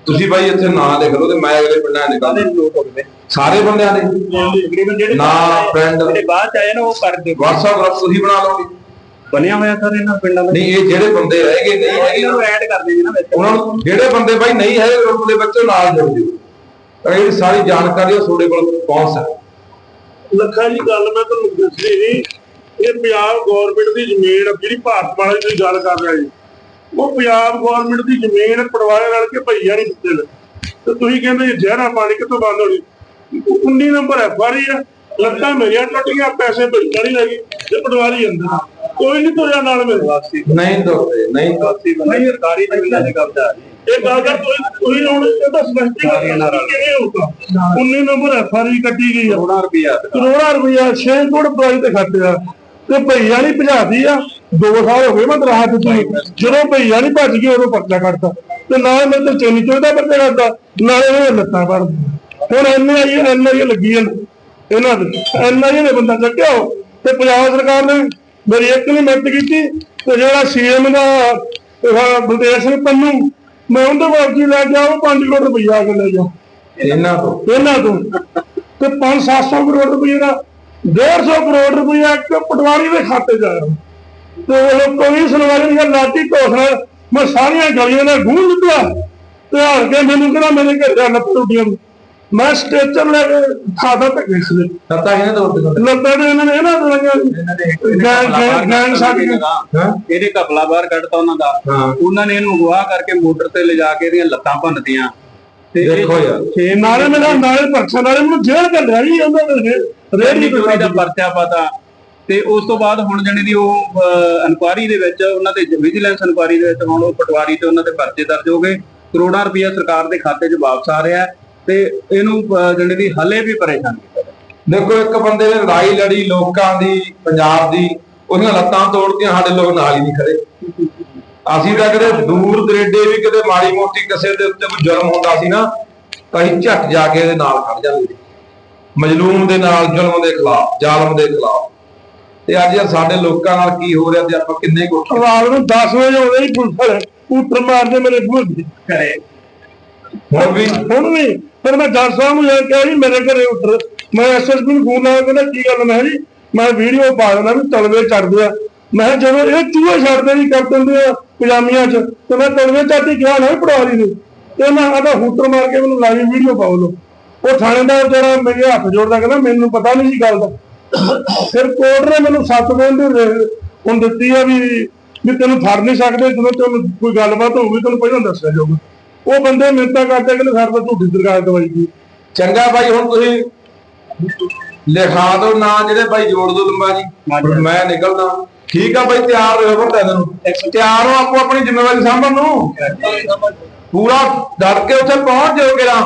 ਤੁਸੀਂ ਬਾਈ ਇੱਥੇ ਨਾਂ ਲਿਖ ਲਓ ਤੇ ਮੈਂ ਅਗਲੇ ਪਿੰਡਾਂ 'ਚ ਨਿਕਲ ਲੋਕ ਹੋ ਗਏ ਸਾਰੇ ਬੰਦਿਆਂ ਦੇ? ਨਾ। ਜਿਹੜੇ ਬਾਅਦ ਚ ਆਏ ਨਾ ਉਹ ਕਰਦੇ WhatsApp ਗਰੁੱਪ ਤੁਸੀਂ ਬਣਾ ਲਓਗੇ। ਬਣਿਆ ਹੋਇਆ ਸਰ ਇਹਨਾਂ ਪਿੰਡਾਂ ਦਾ? ਨਹੀਂ ਇਹ ਜਿਹੜੇ ਬੰਦੇ ਰਹਿਗੇ ਨਹੀਂ ਹੈਗੇ। ਇਹਨਾਂ ਨੂੰ ਐਡ ਕਰ ਦੇਣੀ ਨਾ ਵਿੱਚ। ਉਹਨਾਂ ਨੂੰ ਜਿਹੜੇ ਬੰਦੇ ਬਾਈ ਨਹੀਂ ਹੈਗੇ ਗਰੁੱਪ ਦੇ ਵਿੱਚ ਨਾਲ ਜੁੜ ਜਿਓ। ਤਾਂ ਇਹ ਸਾਰੀ ਜਾਣਕਾਰੀ ਉਹ ਤੁਹਾਡੇ ਕੋਲ ਪਹੁੰਚ ਸਕੇ ਲੱਖਾਂ ਜੀ ਗੱਲ ਮੈਂ ਤੁਹਾਨੂੰ ਦੱਸਣੀ ਨਹੀਂ। ਇਹ ਪੰਜਾਬ ਗਵਰਨਮੈਂਟ ਦੀ ਜ਼ਮੀਨ ਆ, ਜਿਹੜੀ ਭਾਰਤ ਵਾਲੇ ਦੀ ਗੱਲ ਕਰ ਰਿਹਾ ਜੀ ਉਹ ਪੰਜਾਬ ਗਵਰਨਮੈਂਟ ਦੀ ਜ਼ਮੀਨ ਪਟਵਾਰੇ ਰਲ ਕੇ ਭਈਆ ਨਹੀਂ ਦਿੱਤੇ ਨੇ। ਤੇ ਤੁਸੀਂ ਕਹਿੰਦੇ ਜੀ ਜ਼ਹਿਰਾ ਪਾਣੀ ਕਿੱਥੋਂ ਬੰਦ ਹੋਣੀ? 19 ਨੰਬਰ ਐਫ ਆਰ ਆ। ਲੱਤਾਂ ਮੇਰੀਆਂ ਟੁੱਟ ਗਈਆਂ ਪੈਸੇ ਭਈਆ ਨਹੀਂ ਲੱਗੇ ਤੇ ਪਟਵਾਰੀ ਅੰਦਰ ਕੋਈ ਨਹੀਂ ਤੁਰਿਆ ਨਾਲ ਮੇਰੇ ਵਾਸਤੇ। ਨਹੀਂ ਦੋਸਤੇ ਨਹੀਂ ਵਾਸੀ ਬੰਦਾ ਸਰਕਾਰੀ ਜ਼ਮੀਨਾਂ ਦੇ ਕਬਜ਼ਾ। ਇਹ ਗੱਲ ਕਰ ਤੁਸੀਂ ਤੁਸੀਂ ਹੁਣ ਇਹ ਤਾਂ ਸਪਸ਼ਟੀਕਰਨ ਕਿਵੇਂ ਹੋਊਗਾ 19 ਨੰਬਰ ਐਫ ਆਰ ਕੱਟੀ ਗਈ ਆ। ਕਰੋੜਾਂ ਰੁਪਇਆ ਕਰੋੜਾਂ ਰੁਪਇਆ 6 ਕਰੋੜ ਪ੍ਰਾਈਜ਼ ਤੇ ਖਰਚਿਆ ਤੇ ਭਈਆ ਨਹੀਂ ਭਜਾਦੀ ਆ। 2 ਸਾਲ ਹੋ ਗਏ ਮੈਂ ਦਰਾਹ ਦਿੱਤੀ। ਜਦੋਂ ਭਈਆ ਨਹੀਂ ਭੱਜ ਗਏ ਉਦੋਂ ਪਰਚਾ ਕੱਟਦਾ ਤੇ ਨਾਲ ਮੈਂ ਤੇ ਚੈਨੀ ਚੋਦਾ ਪਰਚਾ ਕੱਟਦਾ ਨਾਲੇ ਇਹ ਲੱਤਾਂ ਵੜ ਹੁਣ ਐਨੇ ਆਈ ਐਨ ਆਈ ਲੱਗੀ ਹਨ ਇਹਨਾਂ ਦੇ ਐਨ ਆਈ ਨੇ ਬੰਦਾ ਉਹ। ਤੇ ਪੰਜਾਬ ਸਰਕਾਰ ਨੇ ਮੇਰੀ ਇੱਕ ਨਹੀਂ ਮਿਹਨਤ ਕੀਤੀ ਤੇ ਜਿਹੜਾ ਸੀਐਮ ਦਾ ਬਲਦੇਵ ਸਿੰਘ ਪੰਨੂ ਮੈਂ ਉਹਦੇ ਕੀ ਲੈ ਗਿਆ ਉਹ 5 ਕਰੋੜ ਰੁਪਈਆ ਕੇ ਲੈ ਜਾ ਇਹਨਾਂ ਤੋਂ? ਇਹਨਾਂ ਤੋਂ। ਤੇ 5-700 ਕਰੋੜ ਰੁਪਏ ਦਾ 150 ਕਰੋੜ ਰੁਪਏ ਇੱਕ ਪਟਵਾਰੀ ਦੇ ਖਾਤੇ 'ਚ ਆਇਆ। ਤੇ ਉਹ ਕੋਈ ਸੁਣਵਾਈ ਨਹੀਂ ਲਾਟੀ ਢੋਸਣਾ ਮੈਂ ਸਾਰੀਆਂ ਗਲੀਆਂ ਨਾਲ ਗੂੰਜ ਦਿੱਤਾ। ਤੇ ਹਾਰ ਕੇ ਮੈਨੂੰ ਕਹਿੰਦਾ ਮੇਰੇ ਘਰ ਦਾ ਲੱਤ ਟੁੱਟੀਆਂ ਨੂੰ। ਮੈਂ ਸਟੇਚਰ ਲੈ ਕੇ ਖਾਦਾ ਧੱਕੇ ਸੀ ਸੱਤਾ ਇਹਨਾਂ ਤੋਂ ਉੱਤੇ ਲੱਤਾਂ ਤੇ ਇਹਨਾਂ ਨੇ ਇਹਨਾਂ ਤੋਂ ਇਹਨਾਂ ਦੇ ਬਾਹਰ ਗੈਂਗ ਕੱਢਤਾ ਸਾਡੀ- ਇਹਦੇ ਕਪਲਾ ਬਾਹਰ ਕੱਢਤਾ ਉਹਨਾਂ ਦਾ। ਉਹਨਾਂ ਨੇ ਇਹਨੂੰ ਅਗਵਾ ਕਰਕੇ ਮੋਟਰ ਤੇ ਲਿਜਾ ਕੇ ਇਹਦੀਆਂ ਲੱਤਾਂ ਭੰਨਤੀਆਂ। ਤੇ ਦੇਖੋ ਯਾਰ। ਛੇ ਨਾਲੇ ਮੇਰਾ ਨਾਲੇ ਪਰਚਾ ਨਾਲੇ ਮੈਨੂੰ ਜੇਲ੍ਹ ਕਰ ਲਿਆ ਜੀ ਉਹਨਾਂ ਨੇ ਰੇੜੀ ਚੋਰੀ ਦਾ ਪਰਚਾ ਪਤਾ। ਤੇ ਉਸ ਤੋਂ ਬਾਅਦ ਹੁਣ ਜਣੇ ਦੀ ਉਹ ਇਨਕੁਆਰੀ ਦੇ ਵਿੱਚ ਉਹਨਾਂ ਤੇ ਵਿਜੀਲੈਂਸ ਇਨਕੁਆਰੀ ਦੇ ਵਿੱਚ ਹੁਣ ਉਹ ਪਟਵਾਰੀ ਤੇ ਉਹਨਾਂ ਤੇ ਪਰਚੇ ਦਰਜ ਹੋ ਗਏ। ਕਰੋੜਾਂ ਰੁਪਇਆ ਸਰਕਾਰ ਦੇ ਖਾਤੇ 'ਚ ਵਾਪਸ ਆ ਰਿਹਾ। ਹੈ ਤੇ ਇਹਨੂੰ ਜਣੇ ਦੀ ਹਲੇ ਵੀ ਪਰੇਸ਼ਾਨ ਕੀਤਾ ਦੇਖੋ ਇੱਕ ਬੰਦੇ ਨੇ ਲੜਾਈ ਲੜੀ ਲੋਕਾਂ ਦੀ ਪੰਜਾਬ ਦੀ ਉਹਦੀਆਂ ਲੱਤਾਂ ਤੋੜਤੀਆਂ ਸਾਡੇ ਲੋਕ ਨਾਲ ਹੀ ਨਹੀਂ ਖੜੇ। ਅਸੀਂ ਤਾਂ ਕਦੇ ਦੂਰ ਦਰੇਡੇ ਵੀ ਕਿਤੇ ਮਾੜੀ ਮੋਟੀ ਕਿਸੇ ਦੇ ਉੱਤੇ ਕੋਈ ਜ਼ੁਲਮ ਹੁੰਦਾ ਸੀ ਨਾ ਤਾਂ ਅਸੀਂ ਝੱਟ ਜਾ ਕੇ ਇਹਦੇ ਨਾਲ ਖੜ ਜਾਂਦੇ ਮਜਲੂਮ ਦੇ ਨਾਲ ਜ਼ੁਲਮ ਦੇ ਖਿਲਾਫ ਜ਼ਾਲਮ ਦੇ ਖਿਲਾਫ। ਤੇ ਅੱਜ ਸਾਡੇ ਲੋਕਾਂ ਨਾਲ ਕੀ ਹੋ ਰਿਹਾ ਤੇ ਆਪਾਂ ਕਿੰਨੇ ਕੁ ਰਾਤ ਨੂੰ 10 ਵਜੇ ਆਉਂਦੇ ਹੀ ਪੁਲਿਸ ਵਾਲੇ ਉੱਤਰ ਮਾਰਦੇ ਮੇਰੇ ਤੇ ਕਰੇ ਹੁਣ ਵੀ? ਹੁਣ ਵੀ। ਫਿਰ ਮੈਂ ਜੱਜ ਸਾਹਿਬ ਨੂੰ ਜਾ ਕੇ ਕਿਹਾ ਜੀ, ਮੇਰੇ ਘਰੇ ਉੱਤਰ ਮੈਂ ਐਸਐਸਪੀ ਨੂੰ ਫੋਨ ਲਾਇਆ, ਕਹਿੰਦਾ ਕੀ ਗੱਲ ਮੈਂ ਕਿਹਾ ਜੀ, ਮੈਂ ਵੀਡੀਓ ਪਾ ਦੇਣਾ ਵੀ ਤਲਵੇ ਚੜਦੇ ਆ। ਮੈਂ ਕਿਹਾ ਜਦੋਂ ਇਹ ਚੂਹੇ ਛੱਡਦੇ ਨਹੀਂ ਕੈਪਟਨ ਦੇ ਪਜਾਮੀਆਂ 'ਚ, ਤੇ ਮੈਂ ਤਲਵੇ ਚਾਟੀ ਕਿਹਾ ਨਾ ਪੜਵਾਰੀ ਨੂੰ ਤੇ ਮੈਂ ਆਦਾ ਹੂਟਰ ਮਾਰ ਕੇ ਮੈਨੂੰ ਲਾਈਵ ਵੀਡੀਓ ਪਾਉ ਲੋ ਉਹ ਥਾਣੇਦਾਰ ਜਿਹੜਾ ਮੇਰੇ ਹੱਥ ਜੋੜਦਾ, ਕਹਿੰਦਾ ਮੈਨੂੰ ਪਤਾ ਨਹੀਂ ਸੀ ਗੱਲ ਦਾ। ਫਿਰ ਕੋਰਟ ਨੇ ਮੈਨੂੰ ਸੱਤ ਦਿਨ ਦੇ ਹੁਣ ਦਿੱਤੀ ਆ ਵੀ ਵੀ ਤੈਨੂੰ ਫੜ ਨਹੀਂ ਸਕਦੇ, ਜਦੋਂ ਤੈਨੂੰ ਕੋਈ ਗੱਲਬਾਤ ਹੋਊਗੀ, ਤੈਨੂੰ ਪਹਿਲਾਂ ਦੱਸਿਆ ਜਾਊਗਾ। ਉਹ ਬੰਦੇ ਮਿੰਤਾ ਕਰਦੇ ਕਿ ਸਾਡੇ ਤੋਂ ਝੂਠੀ ਦਵਾਈ ਦੀ ਚੰਗਾ ਬਾਈ ਹੁਣ ਤੁਸੀਂ ਲਿਖਾ ਦਿਓ ਨਾਂ ਜਿਹੜੇ ਬਾਈ ਜੋੜ ਦਿਓ ਲੰਬਾ ਜੀ। ਮੈਂ ਨਿਕਲਦਾ। ਠੀਕ ਆ ਬਾਈ ਤਿਆਰ ਰਹੋ ਫਿਰ ਤੈਨੂੰ ਤਿਆਰ ਹੋ ਆਪੋ ਆਪਣੀ ਜ਼ਿੰਮੇਵਾਰੀ ਸਾਂਭਣ ਨੂੰ। ਪੂਰਾ ਡਟ ਕੇ ਉੱਥੇ ਪਹੁੰਚ ਜਾਓ ਕਿਰਾ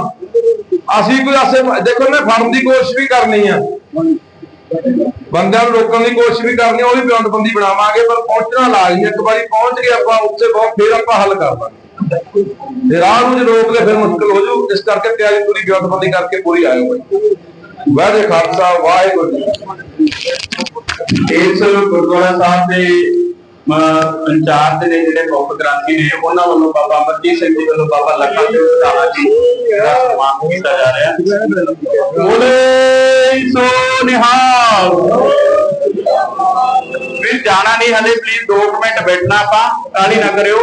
ਅਸੀਂ ਕੋਈ ਆਸੇ ਦੇਖੋ ਮੈਂ ਫੜਨ ਦੀ ਕੋਸ਼ਿਸ਼ ਵੀ ਕਰਨੀ ਆ। ਬੰਦਿਆਂ ਨੂੰ ਰੋਕਣ ਦੀ ਕੋਸ਼ਿਸ਼ ਵੀ ਕਰਨੀ ਆ, ਉਹਦੀ ਬਿਆਨਬੰਦੀ ਬਣਾਵਾਂਗੇ ਪਰ ਪਹੁੰਚਣਾ ਲਾਜ਼ਮੀ। ਇੱਕ ਵਾਰੀ ਪਹੁੰਚ ਗਏ ਆਪਾਂ ਉੱਥੇ ਬਹੁਤ ਫੇਰ ਆਪਾਂ ਹੱਲ ਕਰ ਤੇ ਰਾਹ ਨੂੰ ਜੇ ਰੋਕ ਲੈ ਫਿਰ ਮੁਸ਼ਕਲ ਹੋ ਜਾਊ ਇਸ ਕਰਕੇ ਤਿਆਰੀ ਪੂਰੀ ਬਿਆਨਬੰਦੀ ਕਰਕੇ ਪੂਰੀ ਆਇਓ ਬਾਈ ਵਾਹਿਗੁਰੂ ਖਾਲਸਾ ਵਾਹਿਗੁਰੂ ਇਸ ਗੁਰਦੁਆਰਾ ਸਾਹਿਬ ਦੇ ਅਹ, ਦੇ ਜਿਹੜੇ ਮੁੱਖ ਗ੍ਰੰਥੀ ਨੇ ਉਹਨਾਂ ਵੱਲੋਂ ਬਾਬਾ ਅਮਰਜੀਤ ਸਿੰਘ ਜੀ ਵੱਲੋਂ ਬਾਬਾ ਲਖਨ ਸਿੰਘ ਸਦਾਵਾ ਜੀ ਦਾ ਸਨਮਾਨ ਕੀਤਾ ਜਾ ਰਿਹਾ। ਬੋਲੇ ਸੋ ਨਿਹਾਲ। ਵੀ ਜਾਣਾ ਨਹੀਂ ਹਲੇ ਪਲੀਜ਼ 2 ਮਿੰਟ ਬੈਠਣਾ ਆਪਾਂ ਕਾਲੀ ਨਾ ਕਰਿਓ।